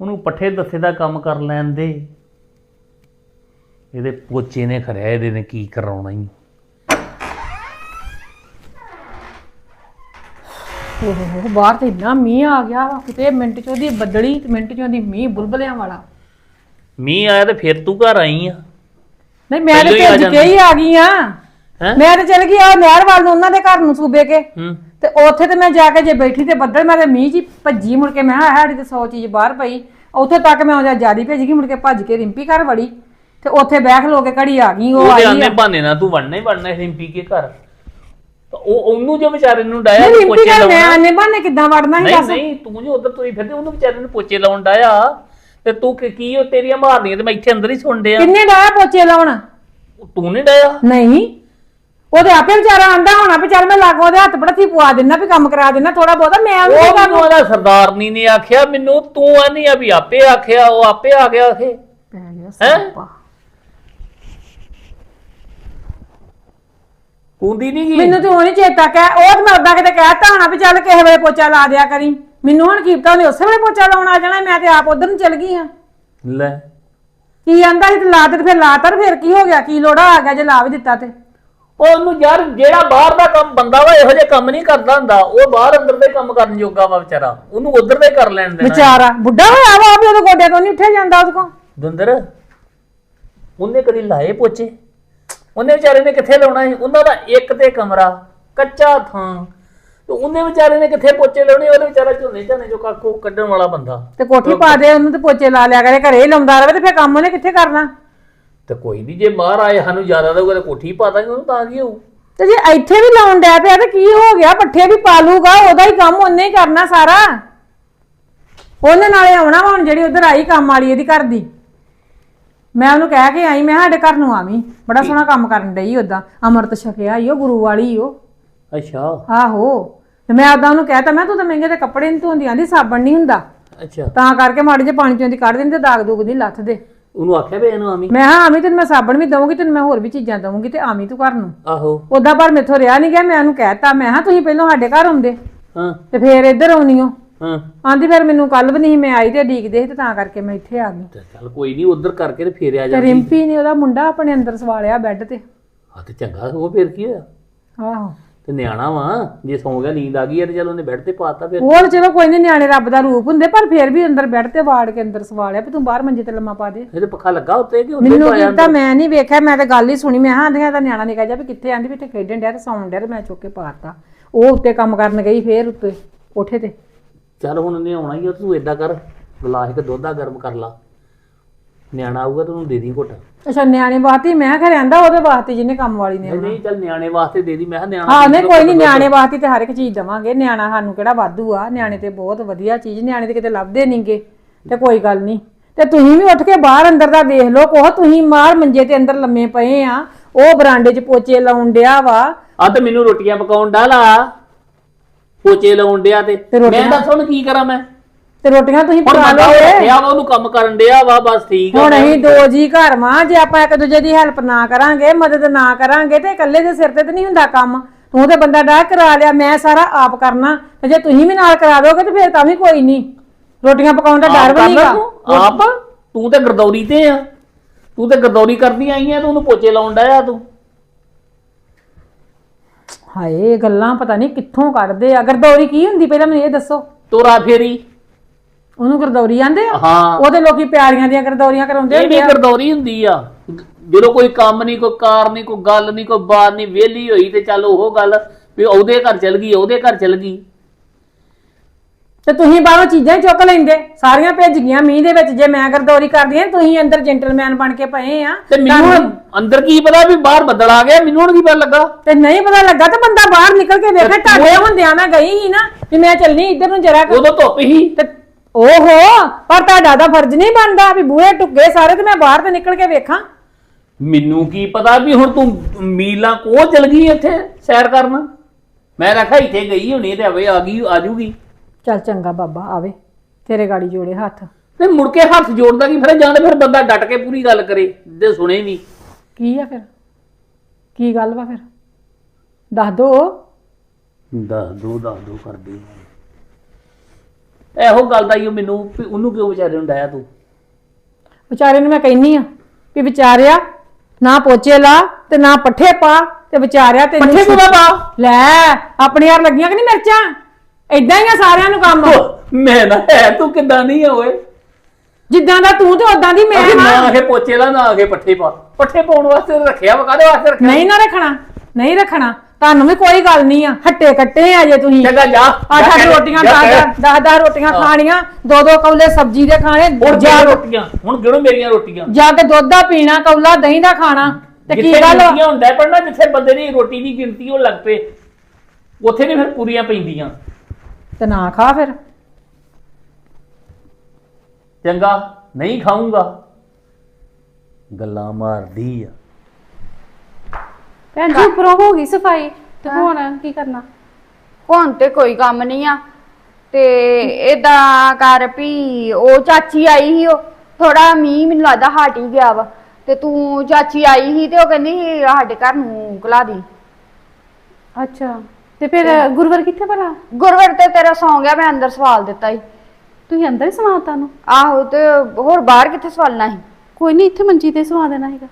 ਉਹਨੂੰ ਪੱਠੇ ਦੱਸੇ ਦਾ ਕੰਮ ਕਰ ਲੈਣ ਦੇ। ਇਹਦੇ ਪੋਚੇ ਨੇ ਖਰਿਆ ਇਹਦੇ ਨੇ ਕੀ ਕਰਾਉਣਾ ਹੀ। ਓਹ ਬਾਹਰ ਤੇ ਇੰਨਾ ਮੀਂਹ ਆ ਗਿਆ ਵਾ ਕਿਤੇ ਮਿੰਟ ਚ ਉਹਦੀ ਬੱਦਲੀ ਤੇ ਮਿੰਟ ਚ ਉਹਦੀ ਮੀਂਹ ਬੁਲਬੁਲਿਆਂ ਵਾਲਾ। ਮੀਂਹ ਆਇਆ ਤੇ ਫਿਰ ਤੂੰ ਘਰ ਆਈ ਆ। ਨਹੀਂ ਮੈਂ ਤੇ ਪਹਿਲਾਂ ਹੀ ਆ ਭੱਜ ਕੇ ਹੀ ਆ ਗਈ ਆ। ਹੈਂ? ਮੈਂ ਤੇ ਚਲ ਗਈ ਆ ਨਹਿਰ ਵੱਲ ਨੂੰ ਉਹਨਾਂ ਦੇ ਘਰ ਨੂੰ ਸੂਬੇ ਕੇ। ਹੂੰ। ਤੇ ਉੱਥੇ ਤੇ ਮੈਂ ਜਾ ਕੇ ਜੇ ਬੈਠੀ ਤੇ ਬੱਦਲ ਮੈਂ ਤੇ ਮੀਂਹ ਜੀ ਭੱਜੀ ਮੁੜ ਕੇ। ਮੈਂ ਕਿਹਾ ਸਾਡੀ ਤੇ 100 ਚੀਜ਼ ਬਾਹਰ ਪਈ। ਉੱਥੇ ਤੱਕ ਮੈਂ ਉਹਦਾ ਜਿਆਦੀ ਭੇਜ ਗਈ ਮੁੜ ਕੇ ਭੱਜ ਕੇ ਰਿੰਪੀ ਘਰ ਵੜੀ। ਤੇ ਉੱਥੇ ਬੈਠ ਲੋ ਕੇ ਘੜੀ ਆ ਗਈ ਉਹ ਉਹਦੇ ਆਈ ਆਨੇ ਆ ਬਹਾਨੇ ਨਾਲ ਤੂੰ ਵੜਨਾ ਹੀ ਵੜਨਾ ਹੈ ਰਿੰਪੀ ਕੇ ਘਰ। ਤਾਂ ਉਹ ਉਹਨੂੰ ਜੋ ਵਿਚਾਰੇ ਨੂੰ ਡਾਇਆ ਨਹੀਂ ਪੋਚੇ ਘਰ ਮੈਂ ਲਾਉਣਾ। ਆਨੇ ਬਾਨੇ ਕਿੱਦਾਂ ਵੜਨਾ ਸੀ ਨਹੀਂ ਦੱਸ ਨਹੀਂ ਤੂੰ ਜੋ ਉਧਰ ਤੁਰੀ ਫਿਰਦੀ ਉਹਨੂੰ ਵਿਚਾਰੇ ਨੂੰ ਪੋਚੇ ਲਾਉਣ ਡਾਇਆ। ਤੇ ਤੂੰ ਕੀ- ਕੀ ਉਹ ਤੇਰੀਆਂ ਮਾਰਨੀਆਂ ਤੇ ਮੈਂ ਇੱਥੇ ਅੰਦਰ ਹੀ ਸੁਣ ਡਿਆ। ਕਿੰਨੇ ਡਾਇਆ ਪੋਚੇ ਲਾਉਣ? ਤੂੰ ਨਹੀਂ ਡਾਇਆ? ਨਹੀਂ। ਉਹਦੇ ਆਪੇ ਵਿਚਾਰਾ ਆਂਦਾ ਹੋਣਾ ਵੀ ਚੱਲ ਮੈਂ ਲਾਗੋ ਉਹਦੇ ਹੱਥ ਪੜਥੀ ਪਵਾ ਦਿੰਨਾ ਵੀ ਕੰਮ ਕਰਾ ਦਿੰਨਾ ਥੋੜਾ ਬਹੁਤਾ ਮੈਂ ਉਹਨੂੰ ਉਹ ਕੀ ਮੈਨੂੰ ਕਰਨਾ ਉਹਦਾ ਸਰਦਾਰਨੀ ਨੇ ਆਖਿਆ ਮੈਨੂੰ ਤੂੰ ਆਨੀ ਆ ਵੀ ਆਪੇ ਆਖਿਆ ਉਹ ਆਪੇ ਆ ਗਿਆ ਆਖੇ ਹੈ? ਕੁੰਦੀ ਨਹੀਂ ਗਈ ਮੈਨੂੰ ਤੇ ਉਹ ਨਹੀਂ ਚੇਤਾ ਕਹਿ ਉਹ ਤੇ ਮੈਂ ਉਦਾਂ ਕਿਤੇ ਕਹਿਤਾ ਹੋਣਾ ਵੀ ਚੱਲ ਕਿਸੇ ਵੇਲੇ ਪੋਚਾ ਲਾ ਦਿਆ ਕਰੀ। ਮੈਨੂੰ ਹੁਣ ਕੀਪਤਾ ਉਹਨੇ ਉਸੇ ਵੇਲੇ ਪੋਚਾ ਲਾਉਣ ਆ ਜਾਣਾ ਮੈਂ ਤੇ ਆਪ ਉਧਰ ਨੂੰ ਚਲ ਗਈ ਆ। ਲੈ। ਕੀ ਆਂਦਾ ਸੀ ਤੇ ਲਾ ਤੇ ਫਿਰ ਲਾਤਾ ਤੇ ਫਿਰ ਕੀ ਹੋ ਗਿਆ ਕੀ ਲੋੜਾ ਆ ਗਿਆ ਜੇ ਲਾ ਵੀ ਦਿੱਤਾ ਤੇ। ਉਹ ਉਹਨੂੰ ਯਾਰ ਜਿਹੜਾ ਬਾਹਰ ਦਾ ਕੰਮ ਬੰਦਾ ਵਾ ਇਹੋ ਜਿਹੇ ਕੰਮ ਨਹੀਂ ਕਰਦਾ ਹੁੰਦਾ। ਉਹ ਬਾਹਰ ਅੰਦਰ ਦੇ ਕੰਮ ਕਰਨ ਜੋਗਾ ਵਾ ਵਿਚਾਰਾ। ਉਹਨੂੰ ਉਧਰ ਦੇ ਕਰ ਲੈਣ ਦੇਣਾ। ਵਿਚਾਰਾ ਬੁੱਢਾ ਹੋਇਆ ਵਾ ਵੀ ਉਹਦੇ ਗੋਡਿਆਂ ਤੋਂ ਨਹੀਂ ਉੱਠਿਆ ਜਾਂਦਾ ਉਹਦੇ ਕੋਲ। ਦੁੰਦਰ ਉਹਨੇ ਕਦੀ ਲਾਏ ਪੋਚੇ? ਉਹਨੇ ਵਿਚਾਰੇ ਨੇ ਕਿੱਥੇ ਲਾਉਣਾ ਸੀ? ਉਹਨਾਂ ਦਾ ਇੱਕ ਤੇ ਕਮਰਾ ਕੱਚਾ ਥਾਂ। ਤੇ ਉਹਨੇ ਵਿਚਾਰੇ ਨੇ ਕਿੱਥੇ ਪੋਚੇ ਲਾਉਣੇ? ਉਹਦੇ ਵਿਚਾਰਾ ਝੋਨੇ ਝਾਨੇ ਜੋ ਕਾਕੂ ਕੱਢਣ ਵਾਲਾ ਬੰਦਾ। ਤੇ ਕੋਠੀ ਪਾ ਦੇ ਉਹਨੂੰ ਤੇ ਪੋਚੇ ਲਾ ਲਿਆ ਕਰੇ ਘਰੇ ਹੀ ਲਾਉਂਦਾ ਰਵੇ ਤੇ ਫਿਰ ਕੰਮ ਉਹਨੇ ਕਿੱਥੇ ਕਰਨਾ? ਤੇ ਕੋਈ ਨਹੀਂ ਜੇ ਬਾਹਰ ਆਏ ਸਾਨੂੰ ਜ਼ਿਆਦਾ ਦਊਗਾ ਤੇ ਕੋਠੀ ਪਾ ਦਾਂਗੇ ਉਹਨੂੰ ਤਾਂ ਕੀ ਹੋਊ? ਤੇ ਜੇ ਇੱਥੇ ਵੀ ਲਾਉਣ ਡਿਆ ਪਿਆ ਤੇ ਕੀ ਹੋ ਗਿਆ? ਪੱਠੇ ਵੀ ਪਾ ਲੂਗਾ ਉਹਦਾ ਹੀ ਕੰਮ ਉਹਨੇ ਹੀ ਕਰਨਾ ਸਾਰਾ। ਉਹਨੇ ਨਾਲੇ ਆਉਣਾ ਵਾ ਹੁਣ ਜਿਹੜੀ ਉਧਰ ਆਈ ਕੰਮ ਵਾਲੀ ਇਹਦੀ ਘਰ ਦੀ। ਮੈਂ ਉਹਨੂੰ ਕਹਿ ਕੇ ਆਈ ਮੈਂ ਸਾਡੇ ਘਰ ਨੂੰ ਆਵੀਂ। ਬੜਾ ਸੋਹਣਾ ਕੰਮ ਕਰਨ ਡਈ ਉਦਾਂ ਅੰਮ੍ਰਿਤ ਛਕਿਆ ਈ ਉਹ ਗੁਰੂ ਵਾਲੀ ਓ। ਅੱਛਾ। ਆਹੋ। ਤੇ ਮੈਂ ਉਦਾਂ ਉਹਨੂੰ ਕਹਿਤਾ ਮੈਂ ਤੂੰ ਤਾਂ ਮਹਿੰਗੇ ਤੇ ਕੱਪੜੇ ਨਹੀਂ ਧੋਂਦੀ ਆਂਦੀ ਸਾਬਣ ਨਹੀਂ ਹੁੰਦਾ। ਅੱਛਾ। ਤਾਂ ਕਰਕੇ ਮਾੜੇ ਜਿਹੇ ਪਾਣੀ ਚੋਂ ਦੀ ਕੱਢ ਦਿੰਦੀ ਦਾਗ ਦੂਗ ਨਹੀਂ ਲੱਥਦੇ ਉਹਨੂੰ ਆਖਿਆ ਵੀ ਇਹਨੂੰ ਆਵੀਂ? ਮੈਂ ਹਾਂ ਆਵੀਂ ਤੈਨੂੰ ਮੈਂ ਸਾਬਣ ਵੀ ਦਊਂਗੀ ਤੈਨੂੰ ਮੈਂ ਹੋਰ ਵੀ ਚੀਜ਼ਾਂ ਦਊਂਗੀ ਤੇ ਆਵੀਂ ਤੂੰ ਘਰ ਨੂੰ। ਆਹੋ। ਉਦਾਂ ਪਰ ਮੇਥੋਂ ਰਿਆ ਨਹੀਂ ਗਿਆ ਮੈਂ ਉਹਨੂੰ ਕਹਿਤਾ ਮੈਂ ਹਾਂ ਤੁਸੀਂ ਪਹਿਲਾਂ ਸਾਡੇ ਘਰ ਆਉਂਦੇ ਹਾਂ। ਤੇ ਫੇਰ ਇੱਧਰ ਆਉਣੀਓ ਹਾਂ ਆਂਦੀ ਫਿਰ ਮੈਨੂੰ ਕੱਲ ਵੀ ਨਹੀਂ ਮੈਂ ਆਈ ਤੇ ਡੀਕਦੇ ਸੀ ਤੇ ਤਾਂ ਕਰਕੇ ਮੈਂ ਇੱਥੇ ਆ ਗਈ। ਤੇ ਚੱਲ ਕੋਈ ਨਹੀਂ ਉਧਰ ਕਰਕੇ ਤੇ ਫੇਰ ਆ ਤੇ ਜਾ ਰਿੰਪੀ ਨੇ ਉਹਦਾ ਮੁੰਡਾ ਆਪਣੇ ਅੰਦਰ ਸਵਾਲਿਆ ਬੈੱਡ ਤੇ। ਹਾਂ ਤੇ ਚੰਗਾ ਉਹ ਫੇਰ ਕੀ ਹੋਇਆ? ਆਹੋ। ਤੇ ਨਿਆਣਾ ਵਾ ਜੇ ਸੌਂ ਗਿਆ ਨੀਂਦ ਆ ਗਈ ਹੈ ਤੇ ਚਲ ਉਹਨੇ ਬੈੱਡ ਤੇ ਪਾਤਾ ਫਿਰ। ਤਾਂ ਚਲੋ ਕੋਈ ਨਹੀਂ ਨਿਆਣੇ ਰੱਬ ਦਾ ਰੂਪ ਹੁੰਦੇ ਪਰ ਫੇਰ ਵੀ ਅੰਦਰ ਬੈੱਡ ਤੇ ਵਾੜ ਕੇ ਅੰਦਰ ਸਵਾਲਿਆ ਵੀ ਤੂੰ ਬਾਹਰ ਮੰਜੇ ਤੇ ਲੰਮਾ ਪਾ ਦੇ। ਇਹਦੇ ਪੱਖਾ ਲੱਗਾ ਉੱਤੇ ਕਿ ਉੱਤੇ ਮੈਨੂੰ ਪਾਇਆ ਕੀਤਾ ਮੈਂ ਨਹੀਂ ਵੇਖਿਆ ਮੈਂ ਤਾਂ ਗੱਲ ਹੀ ਸੁਣੀ ਮੈਂ ਹਾਂ ਆਂਦੀਆਂ ਦਾ ਨਿਆਣਾ ਨਿਕਾ ਜਾ ਵੀ ਕਿੱਥੇ ਆਂਦੀ ਵੀ ਇੱਥੇ ਖੇਡਣ ਡਿਆ ਤੇ ਸੌਣ ਡਿਆ ਤੇ ਮੈਂ ਚੁੱਕ ਕੇ ਪਾਤਾ। ਉਹ ਉੱਤੇ ਕੰਮ ਕਰਨ ਗਈ ਫੇਰ ਉੱਤੇ ਕੋਠੇ ਤੇ। ਚੱਲ ਹੁਣ ਉਹਨੇ ਆਉਣਾ ਹੀ ਆ ਤੂੰ ਏਦਾਂ ਕਰ ਗਲਾਸ ਇੱਕ ਦੁੱਧ ਦਾ ਗਰਮ ਕਰ ਲਾ। ਨਿਆਣਾ ਆਊਗਾ ਤੈਨੂੰ ਦੇ ਦੀ ਘੁੱਟ। ਅੱਛਾ ਨਿਆਣੇ ਵਾਸਤੇ ਮੈਂ ਘਰੇ ਆਂਦਾ ਉਹਦੇ ਵਾਸਤੇ ਜਿਹਨੇ ਕੰਮ ਵਾਲੀ ਨੇ ਨਹੀਂ ਨਹੀਂ ਚੱਲ ਨਿਆਣੇ ਵਾਸਤੇ ਦੇ ਦੀ ਮੈਂ ਕਿਹਾ ਨਿਆਣਾ ਹਾਂ ਨਹੀਂ ਕੋਈ ਨਹੀਂ ਨਿਆਣੇ ਵਾਸਤੇ ਤੇ ਹਰ ਇੱਕ ਚੀਜ਼ ਦਵਾਂਗੇ। ਨਿਆਣਾ ਸਾਨੂੰ ਕਿਹੜਾ ਵਾਧੂ ਆ ਨਿਆਣੇ ਤੇ ਬਹੁਤ ਵਧੀਆ ਚੀਜ਼ ਨਿਆਣੇ ਤੇ ਕਿਤੇ ਲੱਭਦੇ ਨਹੀਂਗੇ ਤੇ ਕੋਈ ਗੱਲ ਨਹੀਂ ਤੇ ਤੁਸੀਂ ਵੀ ਉੱਠ ਕੇ ਬਾਹਰ ਅੰਦਰ ਦਾ ਵੇਖ ਲਓ ਕੋਹ ਤੁਸੀਂ ਮਾਰ ਮੰਜੇ ਤੇ ਅੰਦਰ ਲੰਮੇ ਪਏ ਆ ਉਹ ਬਰਾਂਡੇ 'ਚ ਪੋਚੇ ਲਾਉਣ ਡਿਆ ਵਾ। ਆ ਤੇ ਮੈਨੂੰ ਰੋਟੀਆਂ ਪਕਾਉਣ ਡਾਲਾ। ਪੋਚੇ ਲਾਉਣ ਡਿਆ ਤੇ। ਮੈਂ ਦੱਸ ਹੁਣ ਕੀ ਕਰਾਂ ਮੈਂ? ਤੇ ਰੋਟੀਆਂ ਤੁਸੀਂ ਹੁਣ ਪਕਾ ਬੰਦਾ ਉਹ ਲਓਗੇ ਰੱਖਿਆ ਵਾ ਉਹਨੂੰ ਕੰਮ ਕਰਨ ਡਿਆ ਵਾ ਬਸ ਠੀਕ ਆ। ਹੁਣ ਅਸੀਂ ਦੋ ਜੀ ਘਰ ਵਾਂ ਜੇ ਆਪਾਂ ਇੱਕ ਦੂਜੇ ਦੀ ਹੈਲਪ ਨਾ ਕਰਾਂਗੇ ਮਦਦ ਨਾ ਕਰਾਂਗੇ ਤੇ ਇਕੱਲੇ ਦੇ ਸਿਰ ਤੇ ਤੇ ਨਹੀਂ ਹੁੰਦਾ ਕੰਮ। ਤੂੰ ਤੇ ਬੰਦਾ ਡਾਹ ਕਰਾ ਲਿਆ ਮੈਂ ਸਾਰਾ ਆਪ ਕਰਨਾ। ਤੇ ਜੇ ਤੁਸੀਂ ਵੀ ਨਾਲ ਕਰਾ ਦੋਗੇ ਤੇ ਫਿਰ ਤਾਂ ਵੀ ਕੋਈ ਨਹੀਂ। ਰੋਟੀਆਂ ਪਕਾਉਣ ਦਾ ਡਰ ਆਪ ਵੀ ਕਰ ਲੈ ਨਹੀਂਗਾ ਤੂੰ, ਆਪ? ਤੂੰ ਤੇ ਗਰਦੌਰੀ ਤੇ ਆ। ਤੂੰ ਤੇ ਗਰਦੌਰੀ ਕਰਦੀ ਆਈ ਆ ਤੂੰ ਉਹਨੂੰ ਪੋਚੇ ਲਾਉਣ ਡਿਆ ਤੂੰ। ਹਾਏ ਇਹ ਗੱਲਾਂ ਪਤਾ ਨਹੀਂ ਕਿੱਥੋਂ ਕੱਢਦੇ ਆ। ਗਰਦੌਰੀ ਕੀ ਹੁੰਦੀ ਪਹਿਲਾਂ ਮੈਨੂੰ ਇਹ ਦੱਸੋ? ਤੋਰਾ ਫੇਰੀ। ਉਹਨੂੰ ਗਰਦੌਰੀ ਆਂਦੇ ਆ? ਹਾਂ। ਉਹਦੇ ਲੋਕੀ ਪਿਆਰੀਆਂ ਦੀਆਂ ਗਰਦੌਰੀਆਂ ਕਰਾਉਂਦੇ ਇਹ ਹੁੰਦੇ ਵੀ ਆ। ਗਰਦੌਰੀ ਹੁੰਦੀ ਆ। ਜਦੋਂ ਕੋਈ ਕੰਮ ਨਹੀਂ ਕੋਈ ਕਾਰ ਨਹੀਂ ਕੋਈ ਗੱਲ ਨਹੀਂ ਕੋਈ ਬਾਤ ਨਹੀਂ ਵਿਹਲੀ ਹੋਈ ਤੇ ਚੱਲ ਉਹ ਗੱਲ ਵੀ ਉਹਦੇ ਘਰ ਚਲ ਗਈ ਉਹਦੇ ਘਰ ਚਲ ਗਈ। ਤੇ ਤੁਸੀਂ ਬਾਹਰੋਂ ਚੀਜ਼ਾਂ ਹੀ ਚੁੱਕ ਲੈਂਦੇ। ਸਾਰੀਆਂ ਭਿੱਜ ਗਈਆਂ ਮੀਂਹ ਦੇ ਵਿੱਚ। ਜੇ ਮੈਂ ਗਰਦੌਰੀ ਕਰਦੀ ਆ ਤੁਸੀਂ ਅੰਦਰ ਜੈਂਟਲਮੈਨ ਬਣ ਕੇ ਪਏ ਆ। ਤੇ ਮੈਨੂੰ ਅੰਦਰ ਕੀ ਪਤਾ ਵੀ ਬਾਹਰ ਬੱਦਲ ਆ ਗਿਆ ਮੈਨੂੰ ਹੁਣ ਕੀ ਪਤਾ ਲੱਗਾ? ਤੇ ਨਹੀਂ ਪਤਾ ਲੱਗਾ ਤੇ ਬੰਦਾ ਬਾਹਰ ਨਿਕਲ ਕੇ ਵੇਖੇ ਟਾਡੇ ਹੁੰਦਿਆਂ ਨਾ ਗਈ ਸੀ ਨਾ ਵੀ ਮੈਂ ਚੱਲਣੀ ਇੱਧਰ ਨੂੰ ਜਰਾ। ਉਦੋਂ ਧੁੱਪ ਹੀ ਤੇ ਓਹੋ ਪਰ ਤੁਹਾਡਾ ਦਾ ਫਰਜ਼ ਨਹੀਂ ਬਣਦਾ ਵੀ ਬੂਹੇ ਟੁੱਕੇ ਸਾਰੇ ਤੇ ਮੈਂ ਬਾਹਰ ਤੇ ਨਿਕਲ ਕੇ ਵੇਖਾਂ। ਮੈਨੂੰ ਕੀ ਪਤਾ ਵੀ ਹੁਣ ਤੂੰ ਮੀਲਾਂ ਕੋ ਚਲ ਗਈ ਇੱਥੇ ਸੈਰ ਕਰਨ? ਮੈਂ ਰੱਖਾ ਇੱਥੇ ਗਈ ਹੋਣੀ ਤੇ ਆਵੇ ਆ ਗਈ ਆ ਜੂਗੀ ਚੱਲ ਚੰਗਾ ਬਾਬਾ ਆਵੇ। ਤੇਰੇ ਗਾੜੀ ਜੋੜੇ ਹੱਥ। ਤੇ ਮੁੜ ਕੇ ਹੱਥ ਜੋੜਦਾ ਕੀ? ਫਿਰ ਜਾਂ ਤੇ ਫਿਰ ਬੰਦਾ ਡਟ ਕੇ ਪੂਰੀ ਗੱਲ ਕਰੇ ਤੇ ਸੁਣੇ ਵੀ। ਕੀ ਆ ਫਿਰ? ਕੀ ਗੱਲ ਵਾ ਫਿਰ? ਦੱਸ ਦੋ। ਦੱਸ ਦੋ ਦੱਸ ਦੋ ਕਰਦੇ ਇਹੋ ਗੱਲ ਦਾ ਹੀ ਉਹ ਮੈਨੂੰ ਵੀ ਉਹਨੂੰ ਕਿਉਂ ਵਿਚਾਰੇ ਨੂੰ ਡਾਇਆ ਤੂੰ? ਵਿਚਾਰੇ ਨੂੰ ਮੈਂ ਕਹਿੰਨੀ ਆ ਵੀ ਵਿਚਾਰਿਆ ਨਾ ਪੋਚੇ ਲਾ ਤੇ ਨਾ ਪੱਠੇ ਪਾ ਤੇ ਵਿਚਾਰਿਆ ਤੇ ਪੱਠੇ ਕਿਉਂ ਨਾ ਪਾ? ਲੈ ਆਪਣੇ ਯਾਰ ਲੱਗੀਆਂ ਕਿ ਨਹੀਂ ਮਿਰਚਾਂ? ਇਦਾਂ ਹੀ ਆ ਸਾਰਿਆਂ ਨੂੰ ਕੰਮ? ਮੈਂ ਨਾ ਹੈ ਤੂੰ ਕਿੱਦਾਂ ਨਹੀਂ ਆ ਓਏ? ਜਿੱਦਾਂ ਦਾ ਤੂੰ ਤੇ ਉਦਾਂ ਦੀ ਮੈਂ ਅਸੀਂ ਨਾ ਹਾਂ ਆਖੇ ਪੋਚੇ ਲਾ ਨਾ ਆਖੇ ਪੱਠੇ ਪਾ। ਪੱਠੇ ਪਾਉਣ ਵਾਸਤੇ ਰੱਖਿਆ ਵਾ ਕਾਹਦੇ ਵਾਸਤੇ ਰੱਖਿਆ? ਨਹੀਂ ਨਾ ਰੱਖਣਾ ਨਹੀਂ ਰੱਖਣਾ। ਤੁਹਾਨੂੰ ਵੀ ਕੋਈ ਗੱਲ ਨਹੀਂ ਆ। ਹੱਟੇ ਕੱਟੇ ਆ ਜੇ ਤੁਸੀਂ। ਚੰਗਾ ਜਾ। ਅੱਠ ਜਾ ਅੱਠ ਰੋਟੀਆਂ ਜਾ ਦਸ ਕਹਿ। ਦਸ ਦਸ ਦਸ ਰੋਟੀਆਂ ਖਾਣੀਆਂ ਦੋ ਦੋ ਕੌਲੇ ਸਬਜ਼ੀ ਦੇ ਖਾਣੇ ਹੁਣ ਜਾ ਰੋਟੀਆਂ ਹੁਣ ਗਿਣੋ ਮੇਰੀਆਂ ਰੋਟੀਆਂ? ਜਾ ਕੇ ਦੁੱਧ ਦਾ ਪੀਣਾ ਕੌਲਾ ਦਹੀਂ ਦਾ ਖਾਣਾ ਤੇ ਕੀ ਗੱਲ ਵਾ? ਗਿਣਤੀਆਂ ਹੁੰਦਾ ਪਰ ਨਾ ਜਿੱਥੇ ਬੰਦੇ ਦੀ ਰੋਟੀ ਦੀ ਗਿਣਤੀ ਉਹ ਲੱਗ ਪਏ। ਉੱਥੇ ਨਹੀਂ ਫਿਰ ਪੂਰੀਆਂ ਪੈਂਦੀਆਂ। ਤੇ ਨਾ ਖਾ ਫਿਰ। ਚੰਗਾ ਨਹੀਂ ਖਾਊਂਗਾ। ਗੱਲਾਂ ਮਾਰਦੀ ਆ। ਭੈਣ ਜੀ ਉੱਪਰੋਂ ਹੋ ਗਈ ਸਫ਼ਾਈ? ਤੇ ਹੁਣ ਕੀ ਕਰਨਾ? ਹੁਣ ਤੇ ਕੋਈ ਕੰਮ ਨਹੀਂ ਆ। ਤੇ ਏਦਾਂ ਕਰ ਵੀ ਉਹ ਚਾਚੀ ਆਈ ਸੀ ਉਹ ਥੋੜਾ ਮੀਂਹ ਮੈਨੂੰ ਲੱਗਦਾ ਹਟ ਹੀ ਗਿਆ ਵਾ। ਤੇ ਤੂੰ ਚਾਚੀ ਆਈ ਸੀ ਤੇ ਉਹ ਕਹਿੰਦੀ ਸੀ ਸਾਡੇ ਘਰ ਨੂੰ ਕਲਾ ਦੀ। ਅੱਛਾ। ਤੇ ਫਿਰ ਗੁਰਵਰ ਕਿੱਥੇ ਭਲਾ? ਗੁਰਵਰ ਤੇ ਤੇਰਾ ਸੌਂ ਗਿਆ ਮੈਂ ਅੰਦਰ ਸਵਾਲ ਦਿੱਤਾ ਸੀ। ਤੁਸੀਂ ਅੰਦਰ ਹੀ ਸਵਾਤਾ ਨੂੰ ਆਹੋ ਤੇ ਹੋਰ ਬਾਹਰ ਕਿੱਥੇ ਸਵਾਲਣਾ ਸੀ? ਕੋਈ ਨਹੀਂ ਇੱਥੇ ਮੰਜੀ ਤੇ ਸਵਾ ਦੇਣਾ ਹੈਗਾ।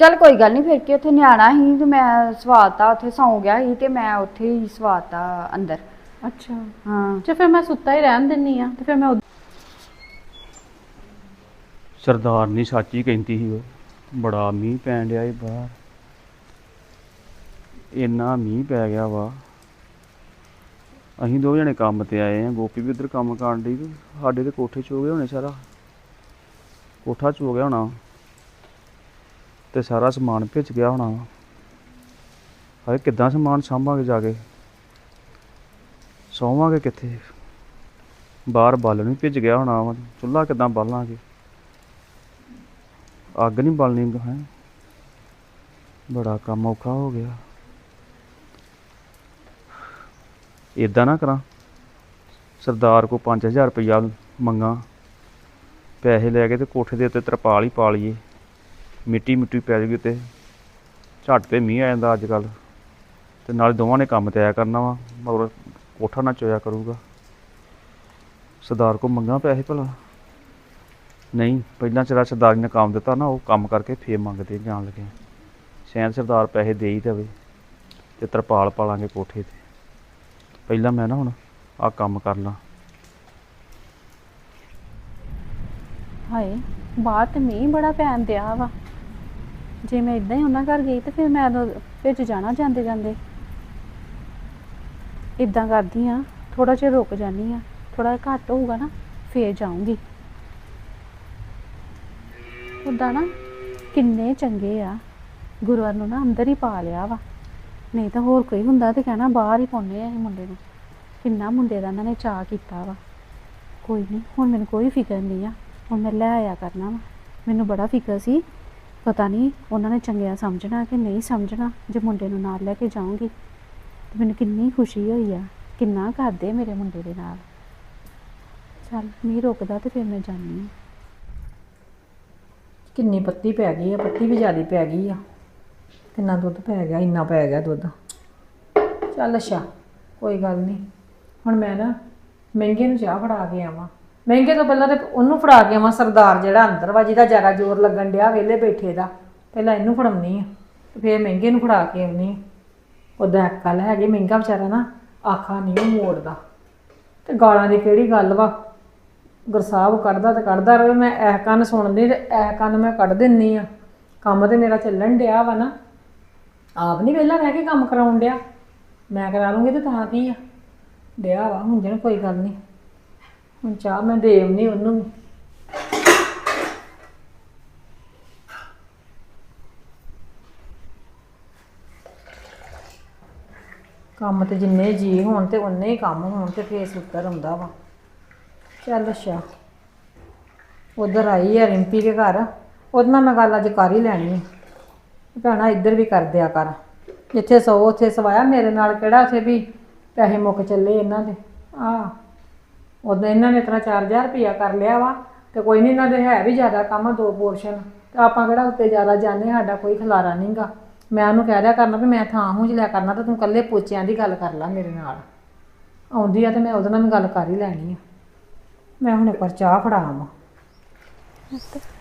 ਚੱਲ ਕੋਈ ਗੱਲ ਨਹੀਂ ਫਿਰ ਕੀ ਉੱਥੇ ਨਿਆਣਾ ਸੀ ਤੇ ਮੈਂ ਸਵਾਤਾ ਉੱਥੇ ਸੌਂ ਗਿਆ ਸੀ ਤੇ ਮੈਂ ਉੱਥੇ ਹੀ ਸਵਾਤਾ ਅੰਦਰ। ਅੱਛਾ। ਹਾਂ। ਜੇ ਫਿਰ ਮੈਂ ਸੁੱਤਾ ਹੀ ਰਹਿਣ ਦਿੰਨੀ ਆ ਤੇ ਫਿਰ ਮੈਂ ਉਦ- ਸਰਦਾਰ ਨਹੀਂ ਸੱਚ ਹੀ ਕਹਿੰਦੀ ਸੀ ਉਹ ਬੜਾ ਮੀਂਹ ਪੈਣ ਡਿਆ ਏ ਬਾਹਰ। ਇੰਨਾ ਮੀਂਹ ਪੈ ਗਿਆ ਵਾ। ਅਸੀਂ ਦੋ ਜਣੇ ਕੰਮ ਤੇ ਆਏ ਆ, ਗੋਪੀ ਵੀ ਉਧਰ ਕੰਮ ਕਰਨ ਡਈ ਤੇ ਸਾਡੇ ਤੇ ਕੋਠੇ ਚ ਹੋ ਗਏ ਹੋਣੇ ਸਾਰਾ। ਕੋਠਾ ਚ ਹੋ ਗਿਆ ਹੋਣਾ। ਤੇ ਸਾਰਾ ਸਮਾਨ ਭਿੱਜ ਗਿਆ ਹੋਣਾ। ਹਾਏ, ਕਿੱਦਾਂ ਸਮਾਨ ਸਾਂਭਾਂਗੇ ਜਾ ਕੇ? ਸੌਵਾਂਗੇ ਕਿੱਥੇ? ਬਾਹਰ ਬਾਲਣ ਵੀ ਭਿੱਜ ਗਿਆ ਹੋਣਾ ਵਾ। ਚੁੱਲ੍ਹਾ ਕਿੱਦਾਂ ਬਾਲਾਂਗੇ? ਅੱਗ ਨਹੀਂ ਬਾਲਣੀ ਹੈ। ਬੜਾ ਕੰਮ ਔਖਾ ਹੋ ਗਿਆ। ਇਦਾਂ ਨਾ ਕਰਾਂ। ਸਰਦਾਰ ਕੋ 5000 ਰੁਪਇਆ ਮੰਗਾ। ਪੈਸੇ ਲੈ ਕੇ ਤੇ ਕੋਠੇ ਦੇ ਉੱਤੇ ਤਰਪਾਲ ਹੀ ਪਾ ਲਈਏ। ਮਿੱਟੀ ਮਿੱਟੀ ਪੈ ਜੂਗੀ ਤੇ ਝੱਟ ਤੇ ਮੀਂਹ ਆ ਜਾਂਦਾ ਅੱਜ ਕੱਲ ਤੇ ਨਾਲ ਦੋਵਾਂ ਨੇ ਕੰਮ ਤੇ ਆਇਆ ਕਰਨਾ ਵਾ, ਮਗਰ ਕੋਠਾ ਨਾ ਚੋਇਆ ਕਰੂਗਾ। ਸਰਦਾਰ ਕੋ ਮੰਗਾ ਪੈਸੇ ਭਲਾ। ਨਹੀਂ, ਪਹਿਲਾਂ ਚਲਾ ਸਰਦਾਰੀ ਨੇ ਕੰਮ ਦਿੱਤਾ ਨਾ, ਉਹ ਕੰਮ ਕਰਕੇ ਫੇਰ ਮੰਗਦੇ ਜਾਣ ਲੱਗੇ ਸ਼ਾਇਦ ਸਰਦਾਰ ਪੈਸੇ ਦੇ ਹੀ ਦੇਵੇ ਤੇ ਤਰਪਾਲ ਪਾ ਲਾਂਗੇ ਕੋਠੇ ਤੇ। ਪਹਿਲਾਂ ਮੈਂ ਨਾ ਹੁਣ ਆਹ ਕੰਮ ਕਰ ਲਾਂ। ਹਾਏ, ਬਾਹਰ ਤੇ ਮੀਂਹ ਬੜਾ ਪੈਣ ਦਿਆ ਵਾ। ਜੇ ਮੈਂ ਇਦਾਂ ਹੀ ਉਹਨਾਂ ਘਰ ਗਈ ਤੇ ਫਿਰ ਮੈਂ ਉਦੋਂ ਜਾਣਾ ਜਾਂਦੇ ਜਾਂਦੇ। ਇਦਾਂ ਕਰਦੀ ਆ ਥੋੜਾ ਜਿਹਾ ਰੁਕ ਜਾਨੀ ਆ ਥੋੜਾ ਘੱਟ ਹੋਊਗਾ ਨਾ, ਫੇਰ ਜਾਊਂਗੀ। ਉਦਾਂ ਨਾ ਕਿੰਨੇ ਚੰਗੇ ਆ ਗੁਰੂਵਾਰ ਨੂੰ ਨਾ ਅੰਦਰ ਹੀ ਪਾ ਲਿਆ ਵਾ। ਨਹੀਂ ਤਾਂ ਹੋਰ ਕੋਈ ਹੁੰਦਾ ਤੇ ਕਹਿਣਾ ਬਾਹਰ ਹੀ ਪਾਉਣੇ ਆ ਇਹ ਮੁੰਡੇ ਨੂੰ। ਕਿੰਨਾ ਮੁੰਡੇ ਦਾ ਇਹਨਾਂ ਨੇ ਚਾਅ ਕੀਤਾ ਵਾ। ਕੋਈ ਨਹੀਂ, ਹੁਣ ਮੈਨੂੰ ਕੋਈ ਫਿਕਰ ਨਹੀਂ ਆ। ਹੁਣ ਮੈਂ ਲੈ ਆਇਆ ਕਰਨਾ ਵਾ। ਮੈਨੂੰ ਬੜਾ ਫਿਕਰ ਸੀ। ਪਤਾ ਨਹੀਂ ਉਹਨਾਂ ਨੇ ਚੰਗਿਆ ਸਮਝਣਾ ਕਿ ਨਹੀਂ ਸਮਝਣਾ, ਜੇ ਮੁੰਡੇ ਨੂੰ ਨਾਲ ਲੈ ਕੇ ਜਾਊਂਗੀ। ਤੇ ਮੈਨੂੰ ਕਿੰਨੀ ਖੁਸ਼ੀ ਹੋਈ ਆ। ਕਿੰਨਾ ਕਰਦੇ ਮੇਰੇ ਮੁੰਡੇ ਦੇ ਨਾਲ। ਚੱਲ, ਮੀਂਹ ਰੁਕਦਾ ਤੇ ਫਿਰ ਮੈਂ ਜਾਣੀ ਆ ਕਿੰਨੀ ਪੱਤੀ ਪੈ ਗਈ ਆ, ਪੱਤੀ ਵੀ ਜ਼ਿਆਦਾ ਪੈ ਗਈ ਆ। ਕਿੰਨਾ ਦੁੱਧ ਪੈ ਗਿਆ, ਇੰਨਾ ਪੈ ਗਿਆ ਦੁੱਧ। ਚੱਲ ਅੱਛਾ, ਕੋਈ ਗੱਲ ਨਹੀਂ ਹੁਣ ਮੈਂ ਨਾ ਮਹਿੰਗੇ ਨੂੰ ਚਾਹ ਫੜਾ ਕੇ ਆਵਾਂ। ਮਹਿੰਗੇ ਤੋਂ ਪਹਿਲਾਂ ਤੇ ਉਹਨੂੰ ਫੜਾ ਕੇ ਆਵਾਂ ਸਰਦਾਰ ਜਿਹੜਾ ਅੰਦਰ ਵਾ ਜਿਹਦਾ ਜ਼ਿਆਦਾ ਜ਼ੋਰ ਲੱਗਣ ਡਿਆ ਵਿਹਲੇ ਬੈਠੇ ਦਾ। ਪਹਿਲਾਂ ਇਹਨੂੰ ਫੜਾਉਣੀ ਆ, ਤੇ ਫਿਰ ਮਹਿੰਗੇ ਨੂੰ ਫੜਾ ਕੇ ਆਉਣੀ ਉਹਦਾ ਇੱਕ ਗੱਲ ਹੈਗੀ ਮਹਿੰਗਾ ਵਿਚਾਰਾ ਨਾ ਆਖਾ ਨਹੀਂ ਉਹ ਮੋੜਦਾ। ਤੇ ਗਾਲਾਂ ਦੀ ਕਿਹੜੀ ਗੱਲ ਵਾ? ਗੁਰਸਾਹਿਬ ਕੱਢਦਾ ਤੇ ਕੱਢਦਾ ਰਹੇ ਮੈਂ ਇਹ ਕੰਨ ਸੁਣਦੀ ਤੇ ਇਹ ਕੰਨ ਮੈਂ ਕੱਢ ਦਿੰਨੀ ਆ। ਕੰਮ ਤੇ ਮੇਰਾ ਚੱਲਣ ਡਿਆ ਵਾ ਨਾ। ਆਪ ਨਹੀਂ ਵਿਹਲਾ ਰਹਿ ਕੇ ਕੰਮ ਕਰਾਉਣ ਡਿਆ। ਮੈਂ ਕਰਾ ਲੂੰਗੀ ਤੇ ਤਾਂ ਕੀ ਆ। ਡਿਆ ਵਾ, ਹੁਣ ਜਣ ਕੋਈ ਗੱਲ ਨਹੀਂ ਹੁਣ ਚਾਹ ਮੈਂ ਦੇਵਨੀ ਉਹਨੂੰ ਵੀ। ਕੰਮ ਤੇ ਜਿੰਨੇ ਜੀ ਹੋਣ ਤੇ ਉਨੇ ਹੀ ਕੰਮ ਹੋਣ ਤੇ ਫੇਸ ਉੱਤਰ ਆਉਂਦਾ ਵਾ। ਚੱਲ ਅੱਛਾ। ਉਧਰ ਆਈ ਆ ਰਿੰਪੀ ਦੇ ਘਰ। ਉਹਦੇ ਨਾਲ ਮੈਂ ਗੱਲ ਅੱਜ ਕਰ ਹੀ ਲੈਣੀ ਹੈ ਭੈਣਾ, ਇੱਧਰ ਵੀ ਕਰ ਦਿਆ ਕਰ। ਜਿੱਥੇ ਸੋ, ਉੱਥੇ ਸਵਾਇਆ ਮੇਰੇ ਨਾਲ ਕਿਹੜਾ, ਉੱਥੇ ਵੀ ਪੈਸੇ ਮੁੱਕ ਚੱਲੇ ਇਹਨਾਂ ਦੇ। ਆ ਉਦੋਂ ਇਹਨਾਂ ਨੇ ਇਤਨਾ 4000 ਰੁਪਇਆ ਕਰ ਲਿਆ ਵਾ ਤੇ ਕੋਈ ਨਹੀਂ ਇਹਨਾਂ ਦੇ ਹੈ ਵੀ ਜ਼ਿਆਦਾ ਕੰਮ ਦੋ ਪੋਰਸ਼ਨ। ਤੇ ਆਪਾਂ ਕਿਹੜਾ ਉੱਤੇ ਜ਼ਿਆਦਾ ਜਾਣੇ ਸਾਡਾ ਕੋਈ ਖਲਾਰਾ ਨਹੀਂਗਾ ਮੈਂ ਉਹਨੂੰ ਕਹਿ ਰਿਹਾ ਕਰਨਾ ਵੀ ਮੈਂ ਥਾਂ ਹੂੰ ਲਿਆ ਕਰਨਾ, ਤਾਂ ਤੂੰ ਇਕੱਲੇ ਪੋਚਿਆਂ ਦੀ ਗੱਲ ਕਰ ਲੈ ਮੇਰੇ ਨਾਲ। ਆਉਂਦੀ ਆ ਤੇ ਮੈਂ ਉਹਦੇ ਨਾਲ ਵੀ ਗੱਲ ਕਰ ਹੀ ਲੈਣੀ ਆ। ਮੈਂ ਹੁਣ ਇੱਕ ਵਾਰ ਚਾਹ ਫੜਾਵਾਂ।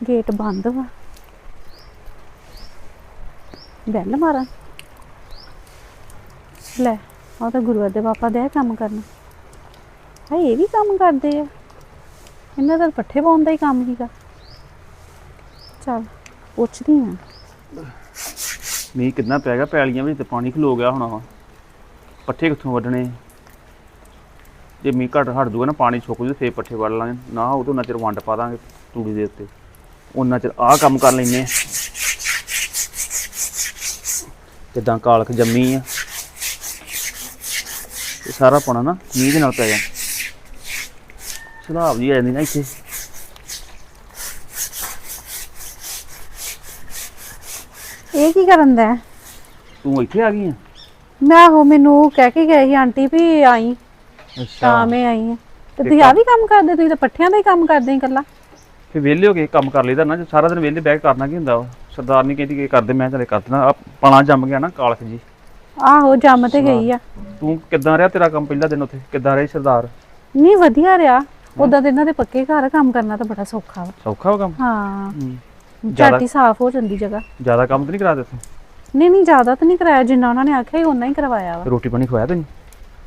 ਗੇਟ ਬੰਦ ਵਾ। ਬੈਲ ਮਾਰਾਂ। ਲੈ, ਉਹ ਤਾਂ ਗੁਰੂਵਾਰ ਦੇ ਪਾਪਾ ਦੇ ਕੰਮ ਕਰਨਾ। ਹਾਏ, ਇਹ ਵੀ ਕੰਮ ਕਰਦੇ ਆ। ਇਹਨਾਂ ਦਾ ਪੱਠੇ ਪਾਉਣ ਦਾ ਹੀ ਕੰਮ ਹੀਗਾ। ਚੱਲ, ਪੁੱਛਦੀ ਆ ਮੀਂਹ ਕਿੰਨਾ ਪੈ ਗਿਆ? ਪੈਲੀਆਂ ਵਿੱਚ ਤੇ ਪਾਣੀ ਖਲੋ ਗਿਆ ਹੋਣਾ ਵਾ। ਪੱਠੇ ਕਿੱਥੋਂ ਵੱਢਣੇ? ਜੇ ਮੀਂਹ ਘੱਟ ਹਟ ਜੂਗਾ ਨਾ, ਪਾਣੀ ਸੁੱਕ ਜੂ, ਫੇਰ ਪੱਠੇ ਵੱਢ ਲਾਂਗੇ। ਨਾ ਉਹ ਤੋਂ ਚਿਰ ਵੰਡ ਪਾ ਦਾਂਗੇ ਤੂੜੀ ਦੇ ਉੱਤੇ। ਉਹਨਾਂ ਚਿਰ ਆਹ ਕੰਮ ਕਰ ਲੈਨੇ ਆ। ਕਿਦਾਂ ਕਾਲਖ ਜੰਮੀ ਆ। ਇਹ ਸਾਰਾ ਪਾਣਾ ਨਾ ਮੀਂਹ ਦੇ ਨਾਲ ਪੈ ਗਿਆ ਸਲਾਬ ਜੀ ਆ ਜਾਂਦੀ ਨਾ ਇੱਥੇ। ਇਹ ਕੀ ਕਰਨ ਦਾ? ਹੈ? ਤੂੰ ਇੱਥੇ ਆ ਗਈ ਆ? ਮੈਂ ਉਹ ਮੈਨੂੰ ਉਹ ਕਹਿ ਕੇ ਗਏ ਸੀ ਆਂਟੀ ਵੀ ਆਈ। ਤਾਂ ਮੈਂ ਆਈ ਹਾਂ ਤੇ ਤੁਸੀਂ ਆ ਵੀ ਕੰਮ ਕਰਦੇ ਤੁਸੀਂ ਤਾਂ ਪੱਠਿਆਂ ਦਾ ਹੀ ਕੰਮ ਕਰਦੇ ਹੀ ਇਕੱਲਾ। ਫੇ ਵਿਹਲੇ ਹੋ ਕੇ ਕੰਮ ਕਰ ਲਈਦਾ ਨਾ ਜੇ ਸਾਰਾ ਦਿਨ ਵਿਹਲੇ ਬਹਿ ਕੇ ਕਰਨਾ ਕੀ ਹੁੰਦਾ ਵਾ ਸਰਦਾਰ ਨਹੀਂ ਕਹਿੰਦੀ ਕਿ ਕਰਦੇ ਮੈਂ ਚਲੇ ਕਰ ਦੇਣਾ ਆਹ ਪਣਾ ਜੰਮ ਗਿਆ ਨਾ ਕਾਲਖ ਜੀ। ਆਹੋ ਜੰਮ ਤੇ ਗਈ ਆ। ਤੂੰ ਕਿੱਦਾਂ ਰਿਹਾ ਤੇਰਾ ਕੰਮ ਪਹਿਲਾ ਦਿਨ ਉੱਥੇ? ਕਿੱਦਾਂ ਰਿਹਾ ਸਰਦਾਰ? ਨਹੀਂ ਵਧੀਆ ਰਿਹਾ। ਉਦਾਂ ਤੇ ਇਹਨਾਂ ਦੇ ਪੱਕੇ ਘਰ ਕੰਮ ਕਰਨਾ ਤਾਂ ਬੜਾ ਸੌਖਾ ਵਾ। ਸੌਖਾ ਵਾ ਕੰਮ? ਹਾਂ। ਹੂੰ। ਝੱਟ ਹੀ ਸਾਫ਼ ਹੋ ਜਾਂਦੀ ਜਗ੍ਹਾ। ਜ਼ਿਆਦਾ ਕੰਮ ਤਾਂ ਨਹੀਂ ਕਰਾ ਦਿੱਤਾ ਨਹੀਂ ਨਹੀਂ ਜ਼ਿਆਦਾ ਤਾਂ ਨਹੀਂ ਕਰਾਇਆ। ਜਿੰਨਾ ਉਹਨਾਂ ਨੇ ਆਖਿਆ ਸੀ ਉਹਨਾਂ ਹੀ ਕਰਵਾਇਆ ਵਾ। ਰੋਟੀ ਪਾਣੀ ਖਵਾਇਆ ਤੈਨੂੰ?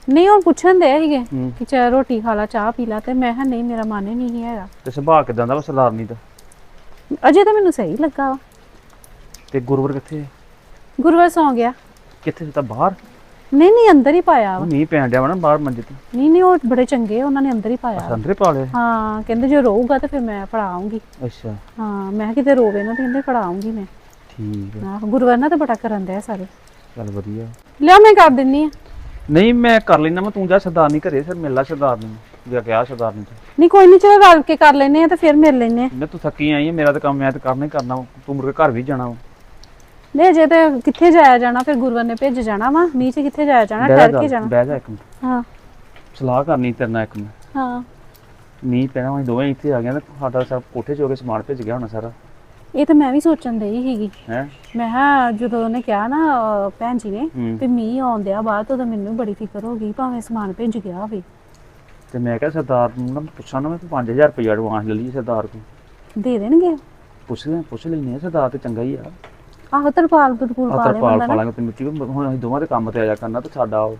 ਨਹੀਂ ਉਹ ਪੁੱਛਣ ਦੇ ਸੀਗੇ ਹੂੰ। ਕਿ ਚਾਹ ਰੋਟੀ ਖਾ ਲਾ ਚਾਹ ਪੀ ਲਾ ਤੇ ਮੈਂ ਕਿਹਾ ਨਹੀਂ ਮੇਰਾ ਮਨ ਹੀ ਨਹੀਂ ਹੈਗਾ। ਤੇ ਸੁਭਾਅ ਕਿਦਾਂ ਦਾ ਵਾ ਸਰਦਾਰਨੀ ਦਾ? ਅਜੇ ਤਾਂ ਮੈਨੂੰ ਸਹੀ ਲੱਗਾ ਵਾ। ਤੇ ਗੁਰਵਰ ਕਿੱਥੇ ਹੈ? ਗੁਰੂਵਾਰ ਸੌ ਗਿਆ। ਕਿੱਥੇ ਸੀ ਤਾਂ ਬਾਹਰ? ਨਹੀਂ ਨਹੀਂ ਅੰਦਰ ਹੀ ਪਾਇਆ ਵਾ। ਉਹ ਮੀਂਹ ਪੈਣ ਡਿਆ ਵਾ ਨਾ ਬਾਹਰ ਮੰਜੇ ਤੇ। ਨਹੀਂ ਨਹੀਂ ਉਹ ਬੜੇ ਚੰਗੇ ਆ, ਉਹਨਾਂ ਨੇ ਅੰਦਰ ਹੀ ਪਾਇਆ ਵਾ। ਅੰਦਰੇ ਪਾ ਲਿਆ। ਹਾਂ ਕਹਿੰਦੇ ਜੇ ਰਹੂਗਾ ਤਾਂ ਫਿਰ ਮੈਂ ਪੜਾਉਂਗੀ ਅੱਛਾ। ਹਾਂ ਮੈਂ ਕਿਹਾ ਕਿਤੇ ਰੋਵੇ ਨਾ ਤੇ ਕਹਿੰਦੇ ਪੜਾਉਂਗੀ ਮੈਂ। ਠੀਕ ਹੈ ਆਹ ਗੁਰੂਵਾਰ ਨਾਲ ਤਾਂ ਬੜਾ ਕਰਨ ਦਿਆ ਸਾਰੇ। ਚੱਲ ਵਧੀਆ। ਲਿਆ ਮੈਂ ਕਰ ਦਿੰਨੀ ਆ। ਨਹੀਂ ਮੈਂ ਕਰ ਲੈਣਾ ਮੈਂ ਤੂੰ ਜਾ ਸਰਦਾਰਨੀ ਘਰੇ ਫਿਰ ਮਿਲ ਲਾ ਸਰਦਾਰਨੀ ਨੂੰ। ਜੇ ਕਿਹਾ ਸਰਦਾਰਨੀ ਤੋਂ। ਨਹੀਂ ਕੋਈ ਨਹੀਂ ਚਲੋ ਰਲ ਕੇ ਕਰ ਲੈਨੇ ਆ ਤੇ ਫਿਰ ਮਿਲ ਲੈਨੇ ਆ। ਮੈਂ ਤੂੰ ਥੱਕੀ ਆਈ ਹੈ ਮੇਰਾ ਤਾਂ ਕੰਮ ਮੈਂ ਤਾਂ ਕਰਨਾ ਹੀ ਕਰਨਾ ਵਾ। ਤੂੰ ਕੇ ਘਰ ਵੀ ਜਾਣਾ ਵਾ। ਨਹੀਂ ਜੇ ਤੇ ਕਿੱਥੇ ਜਾਇਆ ਜਾਣਾ ਫਿਰ ਗੁਰੂਵਾਰ ਨੇ ਭੇਜ ਜਾਣਾ ਵਾ ਮੀਂਹ ਚ ਕਿੱਥੇ ਜਾਇਆ ਜਾਣਾ ਬਹਿ ਠਹਿਰ ਜਾ ਕੇ ਜਾਣਾ। ਬਹਿ ਜਾ ਇੱਕ ਮਿੰਟ। ਹਾਂ। ਸਲਾਹ ਕਰਨੀ ਤੇਰੇ ਨਾਲ ਇੱਕ ਮਿੰਟ ਹਾਂ। ਮੀਂਹ ਪੈਣਾ ਅਸੀਂ ਦੋਵੇਂ ਇੱਥੇ ਆ ਗਏ ਤਾਂ ਸਾਡਾ ਸਭ ਕੋਠੇ 'ਚ ਹੋ ਕੇ ਸਮਾਨ ਭੇਜ ਗਿਆ ਹੋਣਾ ਸਾਰਾ। ਇਹ ਤਾਂ ਮੈਂ ਵੀ ਸੋਚਣ ਦਈ ਸੀਗੀ। ਹੈ? ਮੈਂ ਕਿਹਾ ਜਦੋਂ ਉਹਨੇ ਕਿਹਾ ਨਾ ਅਹ, ਭੈਣ ਜੀ ਨੇ ਹੂੰ। ਵੀ ਮੀਂਹ ਆਉਂਦਿਆ ਬਾਅਦ ਤੋਂ ਤਾਂ ਮੈਨੂੰ ਬੜੀ ਫਿਕਰ ਹੋ ਗਈ ਭਾਵੇਂ ਸਮਾਨ ਭੇਜ ਗਿਆ ਹੋਵੇ। ਤੇ ਮੈਂ ਕਿਹਾ ਸਰਦਾਰ ਨੂੰ ਨਾ ਪੁੱਛਾਂ ਨਾ ਮੈਂ 5000 ਰੁਪਏ ਐਡਵਾਂਸ ਲੈ ਲਈ ਸਰਦਾਰ ਕੋਲ। ਦੇ ਦੇਣਗੇ? ਪੁੱਛ ਲੈ ਪੁੱਛ ਲੈਨੇ ਆ ਸਰਦਾਰ ਤੇ ਚੰਗਾ ਹੀ ਆ। ਆਹੋ ਤਰਪਾਲ ਤਰਪੂਲ ਪਾ ਲੈ ਤਰਪਾਲ ਪਾ ਲਾਂਗੇ ਤੇ ਮਿੱਟੀ ਵੀ ਹੁਣ ਅਸੀਂ ਦੋਵਾਂ ਦੇ ਕੰਮ ਤੇ ਆ ਜਾ ਕਰਨਾ ਤੇ ਸਾਡਾ ਉਹ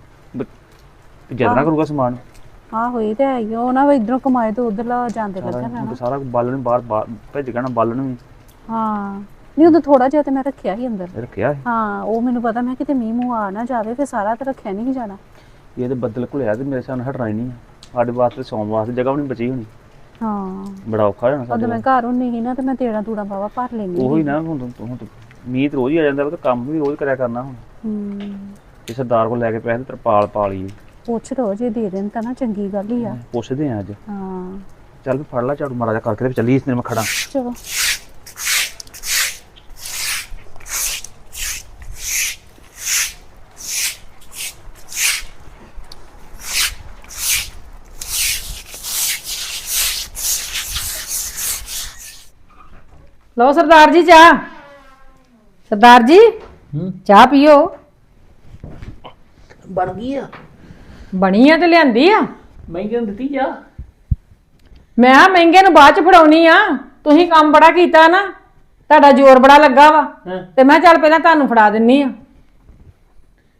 ਜਦਨਾ ਕਰੂਗਾ ਸਮਾਨ। ਆਹੋ ਇਹ ਤੇ ਹੈ ਹੀ ਆ, ਉਹ ਨਾ ਇਧਰੋਂ ਕਮਾਏ ਤੋਂ ਉਧਰ ਲਾ ਜਾਂਦੇ ਸਾਰਾ ਲੱਗਣ ਹੁਣ ਤਾਂ ਸਾਰਾ ਬਾਲਣ ਬਾਹਰ ਬਾਹਰ ਭੇਜ ਗਿਆ ਨਾ ਬਾਲਣ ਵੀ। ਹਾਂ। ਨਹੀਂ ਉਦੋਂ ਥੋੜਾ ਜਿਹਾ ਤੇ ਮੈਂ ਰੱਖਿਆ ਸੀ ਅੰਦਰ। ਰੱਖਿਆ ਹੈ ਹਾਂ ਉਹ ਮੈਨੂੰ ਪਤਾ ਮੈਂ ਕਿਤੇ ਮੀਂਹ ਮੂੰਹ ਆ ਨਾ ਜਾਵੇ ਫਿਰ ਸਾਰਾ ਤੇ ਰੱਖਿਆ ਨਹੀਂ ਜਾਣਾ। ਇਹ ਤੇ ਬੱਦਲ ਘੁਲਿਆ ਤੇ ਮੇਰੇ ਸਾਹਮਣੇ ਹਟਣਾ ਹੀ ਨਹੀਂ ਆ। ਸਾਡੇ ਵਾਸਤੇ ਸੌਣ ਵਾਸਤੇ ਜਗ੍ਹਾ ਵੀ ਨਹੀਂ ਬਚੀ ਹੋਣੀ। ਹਾਂ। ਬੜਾ ਔਖਾ ਹੋ ਜਾਣਾ ਉਦੋਂ ਸਾਡੇ ਮੈਂ ਘਰ ਹੁੰਨੀ ਸੀ ਨਾ ਤੇ ਮੈਂ ਤੇੜਾ ਤੂੜਾ ਬਾਵਾ ਭਰ ਲੈਣੀ ਉਹੀ ਨਾ ਹੁਣ ਤੂੰ ਹੁਣ ਤੂੰ- ਮੀਂਹ ਤੇ ਰੋਜ਼ ਹੀ ਆ ਜਾਂਦਾ ਵਾ ਤੇ ਕੰਮ ਵੀ ਰੋਜ਼ ਕਰਿਆ ਕਰਨਾ ਹੁਣ। ਹੂੰ। ਜੇ ਸਰਦਾਰ ਕੋਲ ਲੈ ਕੇ ਪੈਸੇ ਤਰਪਾਲ ਪਾ ਲਈਏ ਪੁੱਛ ਲੋ ਜੇ ਦੇ ਦੇਣ ਤਾਂ ਨਾ ਚੰਗੀ ਗੱਲ ਹੀ ਆ। ਪੁੱਛਦੇ ਆ ਅੱਜ। ਹਾਂ। ਚੱਲ ਵੀ ਫੜ ਲੈ ਝਾੜੂ ਮਾਰਾ ਜਾ ਕਰਕੇ ਤੇ ਚੱਲੀ ਇਸ ਦਿਨ ਮੈਂ ਖੜਾ। ਚਲੋ। ਲਓ ਸਰਦਾਰ ਜੀ ਚਾਹ। ਸਰਦਾਰ ਜੀ ਹੂੰ। ਚਾਹ ਪੀਓ। ਬਣ ਗਈ ਆ। ਬਣੀ ਆ ਤੇ ਲਿਆਂਦੀ ਆ। ਮੈਂ ਕਿਉਂ ਦਿੱਤੀ ਜਾ। ਮੈਂ ਆ ਮਹਿੰਗੇ ਨੂੰ ਬਾਅਦ ਚ ਫੜਾਉਣੀ ਆ। ਤੁਸੀਂ ਕੰਮ ਬੜਾ ਕੀਤਾ ਨਾ ਤੁਹਾਡਾ ਜ਼ੋਰ ਬੜਾ ਲੱਗਾ ਵਾ। ਹਾਂ। ਤੇ ਮੈਂ ਚੱਲ ਪਹਿਲਾਂ ਤੁਹਾਨੂੰ ਫੜਾ ਦਿੰਨੀ ਆ।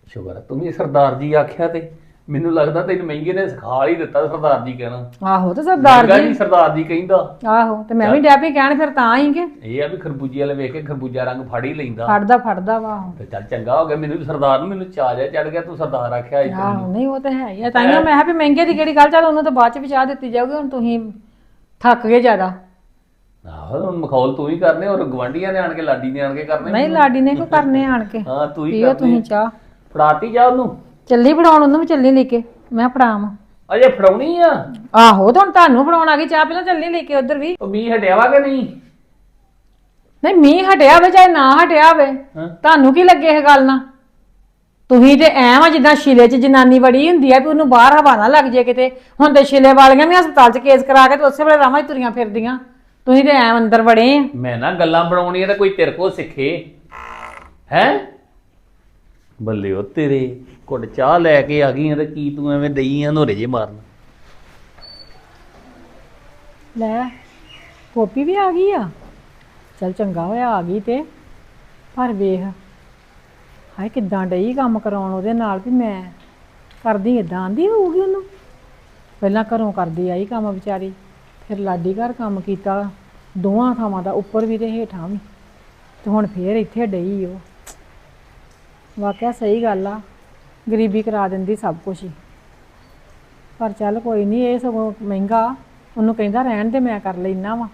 ਸ਼ੁਕਰ ਆ, ਤੂੰ ਵੀ ਸਰਦਾਰ ਜੀ ਆਖਿਆ ਤੇ। ਮੈਨੂੰ ਲੱਗਦਾ ਤੈਨੂੰ ਮਹਿੰਗੇ ਨੇ ਸਿਖਾ ਹੀ ਦਿੱਤਾ ਸਰਦਾਰ ਜੀ ਕਹਿਣਾ। ਆਹੋ ਤੇ ਸਰਦਾਰ ਮਹਿੰਗਾ ਜੀ। ਨਹੀਂ ਸਰਦਾਰ ਜੀ ਕਹਿੰਦਾ। ਆਹੋ ਤੇ ਮੈਂ ਵੀ ਡੈਪੀ ਕਹਿਣ ਫਿਰ ਤਾਂ ਹੀ ਕਿ ਇਹ ਆ ਵੀ ਖਰਬੂਜੇ ਵਾਲੇ ਵੇਖ ਕੇ ਖਰਬੂਜਾ ਰੰਗ ਫੜ ਹੀ ਲੈਂਦਾ। ਫੜਦਾ ਫੜਦਾ ਵਾ। ਆਹੋ ਤੇ ਚੱਲ ਚੰਗਾ ਹੋ ਗਿਆ ਮੈਨੂੰ ਵੀ ਸਰਦਾਰ ਨੂੰ ਮੈਨੂੰ ਚਾਹ ਜਿਹਾ ਚੜ ਗਿਆ ਤੂੰ ਸਰਦਾਰ ਆਖਿਆ ਇੱਕ ਆਹੋ ਨਹੀਂ ਉਹ ਤਾਂ ਹੈ ਹੀ ਆ। ਤਾਂ ਹੀ ਮੈਂ ਕਿਹਾ ਵੀ ਮਹਿੰਗੇ ਦੀ ਕਿਹੜੀ ਗੱਲ ਚੱਲ ਉਹਨੂੰ ਤਾਂ ਬਾਅਦ ਚ ਵੀ ਚਾਹ ਦਿੱਤੀ ਜਾਊਗੀ ਹੁਣ ਤੁਸੀਂ ਥੱਕ ਗਏ ਜ਼ਿਆਦਾ। ਆਹੋ ਹੁਣ ਮਖੌਲ ਤੂੰ ਹੀ ਕਰਨੇ ਔਰ ਗਵਾਂਢੀਆਂ ਨੇ ਆਣ ਕੇ ਲਾਡੀ ਨੇ ਆਣ ਕੇ ਕਰਨੇ। ਨਹੀਂ ਲਾਡੀ ਨੇ ਕੋ ਕਰਨੇ ਆਣ ਕੇ? ਹਾਂ ਤੂੰ ਹੀ ਪੀਓ ਕਰਨੇ। ਤੁਸੀਂ ਚਾਹ। ਫੜਾਤੀ ਜਾ ਉਹਨੂੰ? ਚੱਲੀ ਫੜਾਉਣ ਉਹਨੂੰ ਵੀ ਚੱਲੀ ਲੈ ਕੇ। ਮੈਂ ਫੜਾਵਾਂ। ਅਜੇ ਫੜਾਉਣੀ ਆ? ਆਹੋ ਤੇ ਹੁਣ ਤੁਹਾਨੂੰ ਫੜਾਉਣ ਆ ਗਈ ਚਾਹ ਪਹਿਲਾਂ ਚੱਲੀ ਲੈ ਕੇ ਉਧਰ ਵੀ। ਉਹ ਮੀਂਹ ਹਟਿਆ ਵਾ ਕਿ ਨਹੀਂ? ਨਹੀਂ ਮੀਂਹ ਹਟਿਆ ਹੋਵੇ ਚਾਹੇ ਨਾ ਹਟਿਆ ਹੋਵੇ ਹਾਂ। ਤੁਹਾਨੂੰ ਕੀ ਲੱਗੇ ਇਹ ਗੱਲ ਨਾਲ? ਤੁਸੀਂ ਤੇ ਐਂ ਵਾ ਜਿੱਦਾਂ ਸ਼ਿਲੇ 'ਚ ਜਨਾਨੀ ਵੜੀ ਹੁੰਦੀ ਆ ਵੀ ਉਹਨੂੰ ਬਾਹਰ ਹਵਾ ਨਾ ਲੱਗ ਜੇ ਕਿਤੇ। ਹੁਣ ਤੇ ਸ਼ਿਲੇ ਵਾਲੀਆਂ ਵੀ ਹਸਪਤਾਲ 'ਚ ਕੇਸ ਕਰਾ ਕੇ ਤੇ ਉਸੇ ਵੇਲੇ ਰਾਵਾਂ 'ਚ ਤੁਰੀਆਂ ਫਿਰਦੀਆਂ। ਤੁਸੀਂ ਤੇ ਐਂ ਅੰਦਰ ਵੜੇ ਆ। ਮੈਂ ਨਾ ਗੱਲਾਂ ਬਣਾਉਣੀਆਂ ਤਾਂ ਕੋਈ ਤੇਰੇ ਕੋਲ ਸਿੱਖੇ। ਹੈ? ਬੱਲੇ ਉਹ ਤੇਰੇ। ਕੁੜ ਚਾਹ ਲੈ ਕੇ ਆ ਗਈ ਆ ਤੇ ਕੀ ਤੂੰ ਐਵੇਂ ਦਈ ਆ ਨੋਰੇ ਜੇ ਮਾਰਨ? ਲੈ ਪੋਪੀ ਵੀ ਆ ਗਈ ਆ। ਚਲ ਚੰਗਾ ਹੋਇਆ, ਆ ਗਈ ਤੇ। ਪਰ ਵੇਖ, ਹਾਏ ਕਿੱਦਾਂ ਡਈ ਕੰਮ ਕਰਾਉਣ ਉਹਦੇ ਨਾਲ ਵੀ ਮੈਂ ਕਰਦੀ ਇਦਾਂ ਆਂਦੀ ਹੋਊਗੀ ਉਹਨੂੰ। ਪਹਿਲਾਂ ਘਰੋਂ ਕਰਦੀ ਆਈ ਕੰਮ ਵਿਚਾਰੀ, ਫਿਰ ਲਾਡੀ ਘਰ ਕੰਮ ਕੀਤਾ, ਦੋਵਾਂ ਥਾਵਾਂ ਦਾ, ਉੱਪਰ ਵੀ ਤੇ ਹੇਠਾਂ ਵੀ। ਤੇ ਹੁਣ ਫੇਰ ਇੱਥੇ ਡਈ ਉਹ। ਵਾਕਿਆ ਸਹੀ ਗੱਲ ਆ। ਗਰੀਬੀ ਕਰਾ ਦਿੰਦੀ ਸਭ ਕੁਝ ਹੀ। ਪਰ ਚੱਲ ਕੋਈ ਨਹੀਂ ਇਹ ਸਗੋਂ ਮਹਿੰਗਾ ਉਹਨੂੰ ਕਹਿੰਦਾ ਰਹਿਣ ਦੇ ਮੈਂ ਕਰ ਲੈਣਾ ਵਾ।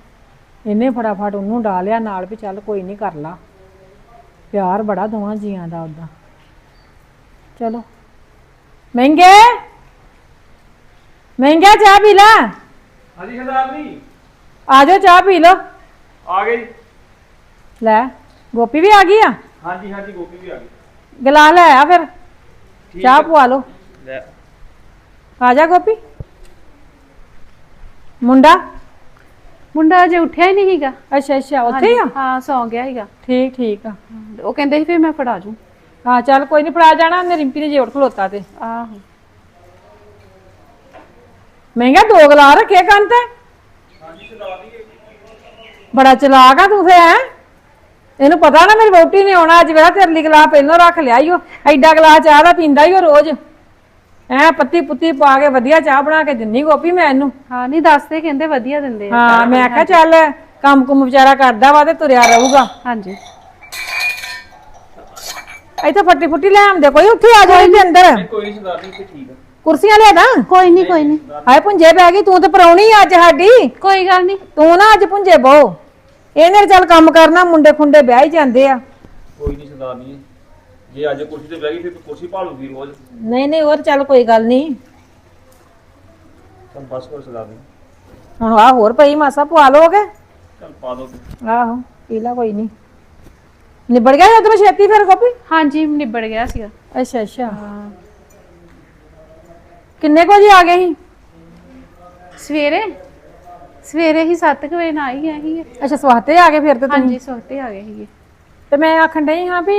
ਇਹਨੇ ਫਟਾਫਟ ਉਹਨੂੰ ਡਾਲਿਆ ਨਾਲ ਵੀ ਚੱਲ ਕੋਈ ਨਹੀਂ ਕਰ ਲਾ। ਪਿਆਰ ਬੜਾ ਦੋਵਾਂ ਜੀਆਂ ਦਾ ਉਹਦਾ ਚਲੋ। ਮਹਿੰਗੇ? ਮਹਿੰਗਾ ਚਾਹ ਪੀ ਲੈ। ਹਾਂਜੀ ਜੀ। ਆ ਜਾਓ ਚਾਹ ਪੀ ਲਓ। ਆ ਗਏ। ਲੈ ਗੋਪੀ ਵੀ ਆ ਗਈ ਆ? ਹਾਂਜੀ ਹਾਂਜੀ ਗੋਪੀ ਵੀ ਆ ਗਈ। ਗਲਾ ਲੈ ਆ ਫਿਰ। ਚਾਹ ਪਵਾ ਲਓ। ਲੈ। ਆ ਜਾ ਗੋਪੀ। ਮੁੰਡਾ? ਮੁੰਡਾ ਅਜੇ ਉੱਠਿਆ ਹੀ ਨਹੀਂ ਸੀਗਾ। ਅੱਛਾ ਅੱਛਾ ਉੱਥੇ ਹੀ ਆ? ਹਾਂ ਸੌਂ ਗਿਆ ਸੀਗਾ। ਠੀਕ ਠੀਕ ਆ। ਉਹ ਕਹਿੰਦੇ ਸੀ ਫਿਰ ਮੈਂ ਫੜਾ ਜੂ। ਹਾਂ ਚੱਲ ਕੋਈ ਨਹੀਂ ਫੜਾ ਜਾਣਾ ਉਹਨੇ ਰਿੰਪੀ ਨੇ ਜੋੜ ਖਲੋਤਾ ਤੇ। ਆਹੋ। ਮਹਿੰਗਾ ਦੋ ਗਲਾ ਰੱਖੇ ਕੰਨ ਤੇ? ਬੜਾ ਚਲਾਕ ਆ ਤੂੰ ਫੇ ਹੈ? ਇਹਨੂੰ ਪਤਾ ਨਾ ਮੇਰੀ ਵੋਟੀ ਨੇ ਆਉਣਾ ਅੱਜ ਵੇਲਾ ਤੇਰੇ ਲਈ ਗਲਾ ਪਹਿਲਾਂ ਰੱਖ ਲਿਆ ਈ ਉਹ ਐਡਾ ਗਲਾ ਚਾਹ ਦਾ ਪੀਂਦਾ ਈ ਉਹ ਰੋਜ਼। ਐ ਪੱਤੀ ਪੁੱਤੀ ਪਾ ਕੇ ਵਧੀਆ ਚਾਹ ਬਣਾ ਕੇ ਦਿੰਨੀ ਗੋਪੀ ਮੈਂ ਇਹਨੂੰ। ਹਾਂ ਨਹੀਂ ਦੱਸਦੇ ਕਹਿੰਦੇ ਵਧੀਆ ਦਿੰਦੇ ਆ ਹਾਂ ਮੈਂ ਕਿਹਾ ਚੱਲ ਕੰਮ ਕੁਮ ਵਿਚਾਰਾ ਕਰਦਾ ਵਾ ਤੇ ਤੁਰਿਆ ਰਹੂਗਾ। ਹਾਂਜੀ। ਇੱਥੇ ਫੱਟੀ ਫੁੱਟੀ ਲੈ ਆਉਂਦੇ ਕੋਈ ਉੱਥੇ ਆ ਜਾ ਇਹਦੇ ਅੰਦਰ। ਕੋਈ ਨਹੀਂ ਸਰਦਾਰ ਜੀ ਠੀਕ ਆ। ਕੁਰਸੀਆਂ ਲੈ ਦਾਂ ਕੋਈ ਨਹੀਂ ਕੋਈ ਨਹੀਂ। ਹਾਏ ਪੁੰਜੇ ਬਹਿ ਗਈ ਤੂੰ ਤੇ ਪਰੌਣੀ ਅੱਜ ਸਾਡੀ। ਕੋਈ ਗੱਲ ਨਹੀਂ। ਤੂੰ ਨਾ ਅੱਜ ਪੁੰਜੇ ਬਹੁ। ਇਹਨੇ ਚੱਲ ਕੰਮ ਕਰਨਾ ਮੁੰਡੇ ਖੁੰਡੇ ਵਿਆਹ ਹੀ ਜਾਂਦੇ ਆ। ਕੋਈ ਨਹੀਂ ਸਰਦਾਰ ਜੀ। ਜੇ ਅੱਜ ਕੁਰਸੀ ਤੇ ਬਹਿ ਗਈ ਫਿਰ ਤੂੰ ਕੁਰਸੀ ਭਾਲੂਗੀ ਰੋਜ਼। ਨਹੀਂ ਨਹੀਂ ਹੋਰ ਚੱਲ ਕੋਈ ਗੱਲ ਨਹੀਂ। ਚੱਲ ਬਸ ਕਰ ਸਰਦਾਰ ਜੀ। ਹੁਣ ਆ ਹੋਰ ਪਈ ਮਾਸਾ ਪਵਾ ਲੋਗੇ ਚੱਲ ਪਾ ਦੋ ਆਹੋ ਪੀ ਲਾ ਕੋਈ ਨਹੀਂ। ਨਿਬੜ ਗਿਆ ਉਧਰ ਛੇਤੀ ਫਿਰ ਗੋਪੀ? ਹਾਂਜੀ ਨਿਬੜ ਗਿਆ ਸੀਗਾ। ਅੱਛਾ ਅੱਛਾ। ਕਿੰਨੇ ਕੁ ਵਜੇ ਆ ਗਏ ਸੀ? ਸਵੇਰੇ? ਸਵੇਰੇ ਹੀ 7 ਵਜੇ ਨਾਲ ਹੀ ਸੀਗੇ ਅੱਛਾ ਸਵਾਤੇ ਆ ਗਏ ਫਿਰ ਤੇ ਤੁਸੀਂ? ਹਾਂਜੀ ਸਵਖਤੇ ਆ ਗਏ ਸੀਗੇ। ਤੇ ਮੈਂ ਆਖਣ ਡਈ ਹਾਂ ਵੀ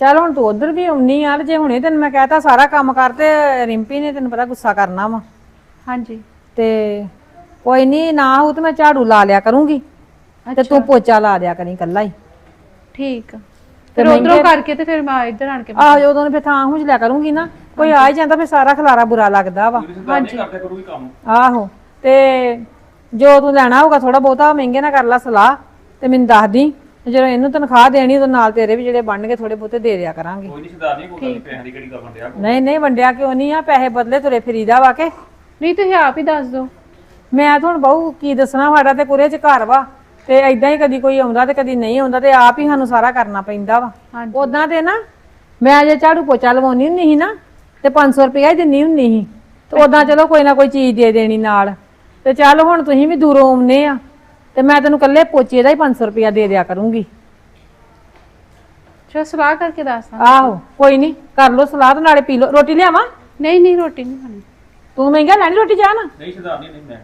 ਚੱਲ ਹੁਣ ਤੂੰ ਉਧਰ ਵੀ ਆਉਣੀ ਆ ਤੇ ਜੇ ਹੁਣੇ ਤੈਨੂੰ ਮੈਂ ਕਹਤਾ ਸਾਰਾ ਕੰਮ ਕਰ ਤੇ ਰਿੰਪੀ ਨੇ ਤੈਨੂੰ ਪਤਾ ਗੁੱਸਾ ਕਰਨਾ ਵਾ। ਹਾਂਜੀ। ਤੇ ਕੋਈ ਨਹੀਂ ਨਾ ਹੋ ਤੇ ਮੈਂ ਝਾੜੂ ਲਾ ਲਿਆ ਕਰੂੰਗੀ। ਤੇ ਤੂੰ ਪੋਚਾ ਲਾ ਦਿਆ ਕਰੀ ਕੱਲਾ ਹੀ। ਠੀਕ ਆ। ਫਿਰ ਉਧਰੋਂ ਕਰਕੇ ਤੇ ਫਿਰ ਮੈਂ ਇੱਧਰ ਆਣ ਕੇ ਆਹੋ ਜਦੋਂ ਨੇ ਫਿਰ ਥਾਂ ਹੁੰਝ ਲਿਆ ਕਰੂੰਗੀ ਨਾ। ਕੋਈ ਆ ਹੀ ਜਾਂਦਾ ਫਿਰ ਸਾਰਾ ਖਲਾਰਾ ਬੁਰਾ ਲੱਗਦਾ ਵਾ। ਕਰਦਾ ਕਰੂਗੀ ਕੰਮ। ਆਹੋ। ਤੇ ਜੋ ਤੂੰ ਲੈਣਾ ਹੋਊਗਾ ਥੋੜਾ ਬਹੁਤਾ ਮਹਿੰਗੇ ਨਾ ਕਰ ਲਾ ਸਲਾਹ ਤੇ ਮੈਨੂੰ ਦੱਸ ਦੀ ਤੇ ਜਦੋਂ ਇਹਨੂੰ ਤਨਖਾਹ ਦੇਣੀ ਉਹਦੇ ਨਾਲ ਤੇਰੇ ਵੀ ਜਿਹੜੇ ਬਣਨਗੇ ਥੋੜੇ ਬਹੁਤੇ ਦੇ ਦਿਆ ਕਰਾਂਗੇ। ਕੋਈ ਨਹੀਂ ਸਰਦਾਰ ਨਹੀਂ ਕੋਈ ਪੈਸਿਆਂ ਦੀ ਕਿਹੜੀ ਗੱਲ ਬੰਦਿਆ ਨਹੀਂ ਨਹੀਂ ਵੰਡਿਆ ਕਿਉਂ ਨਹੀਂ ਆ ਪੈਸੇ ਬਦਲੇ ਤੁਰੇ ਫਰੀਦਾ ਵਾ ਕੇ। ਨਹੀਂ ਤੁਸੀਂ ਆਪ ਹੀ ਦੱਸ ਦਿਓ। ਮੈਂ ਤਾਂ ਹੁਣ ਬਹੁ ਕੀ ਦੱਸਣਾ ਸਾਡਾ ਤੇ ਕੁਰੇ ਚ ਘਰ ਵਾ ਤੇ ਐਦਾਂ ਹੀ ਕਦੀ ਕੋਈ ਆਉਂਦਾ ਤੇ ਕਦੀ ਨਹੀਂ ਆਉਂਦਾ ਤੇ ਆਪ ਹੀ ਸਾਨੂੰ ਸਾਰਾ ਕਰਨਾ ਪੈਂਦਾ ਵਾ। ਹਾਂਜੀ। ਉਦਾਂ ਤੇ ਨਾ ਮੈਂ ਜੇ ਝਾੜੂ ਪੋਚਾ ਲਵਾਉਣੀ ਹੁੰਦੀ ਸੀ ਨਾ ਤੇ 500 ਰੁਪਇਆ ਹੀ ਦਿੰਨੀ ਹੁੰਦੀ ਸੀ ਤੇ ਉਦਾਂ ਚਲੋ ਕੋਈ ਨਾ ਕੋਈ ਚੀਜ਼ ਦੇ ਦੇਣੀ ਨਾਲ। ਤੇ ਚੱਲ ਹੁਣ ਤੁਸੀਂ ਵੀ ਦੂਰੋਂ ਆਉਨੇ ਆ ਤੇ ਮੈਂ ਤੈਨੂੰ ਕੱਲੇ ਪੋਚੇ ਦਾ ਹੀ 500 ਰੁਪਇਆ ਦੇ ਦਿਆ ਕਰੂੰਗੀ। ਚਲੋ ਸਲਾਹ ਕਰਕੇ ਦੱਸ ਆਹੋ ਕੋਈ ਨਹੀਂ ਕਰ ਲੋ ਸਲਾਹ ਤੇ ਨਾਲੇ ਪੀ ਲੋ ਰੋਟੀ ਲਿਆਵਾਂ? ਨਹੀਂ ਨਹੀਂ ਰੋਟੀ ਨਹੀਂ ਖਾਣੀ। ਤੂੰ ਮਹਿੰਗਾ ਲੈਣੀ ਰੋਟੀ ਚਾਹ ਨਾ ਨਹੀਂ ਸਰਦਾਰ ਨਹੀਂ ਨਹੀਂ ਮੈਂ।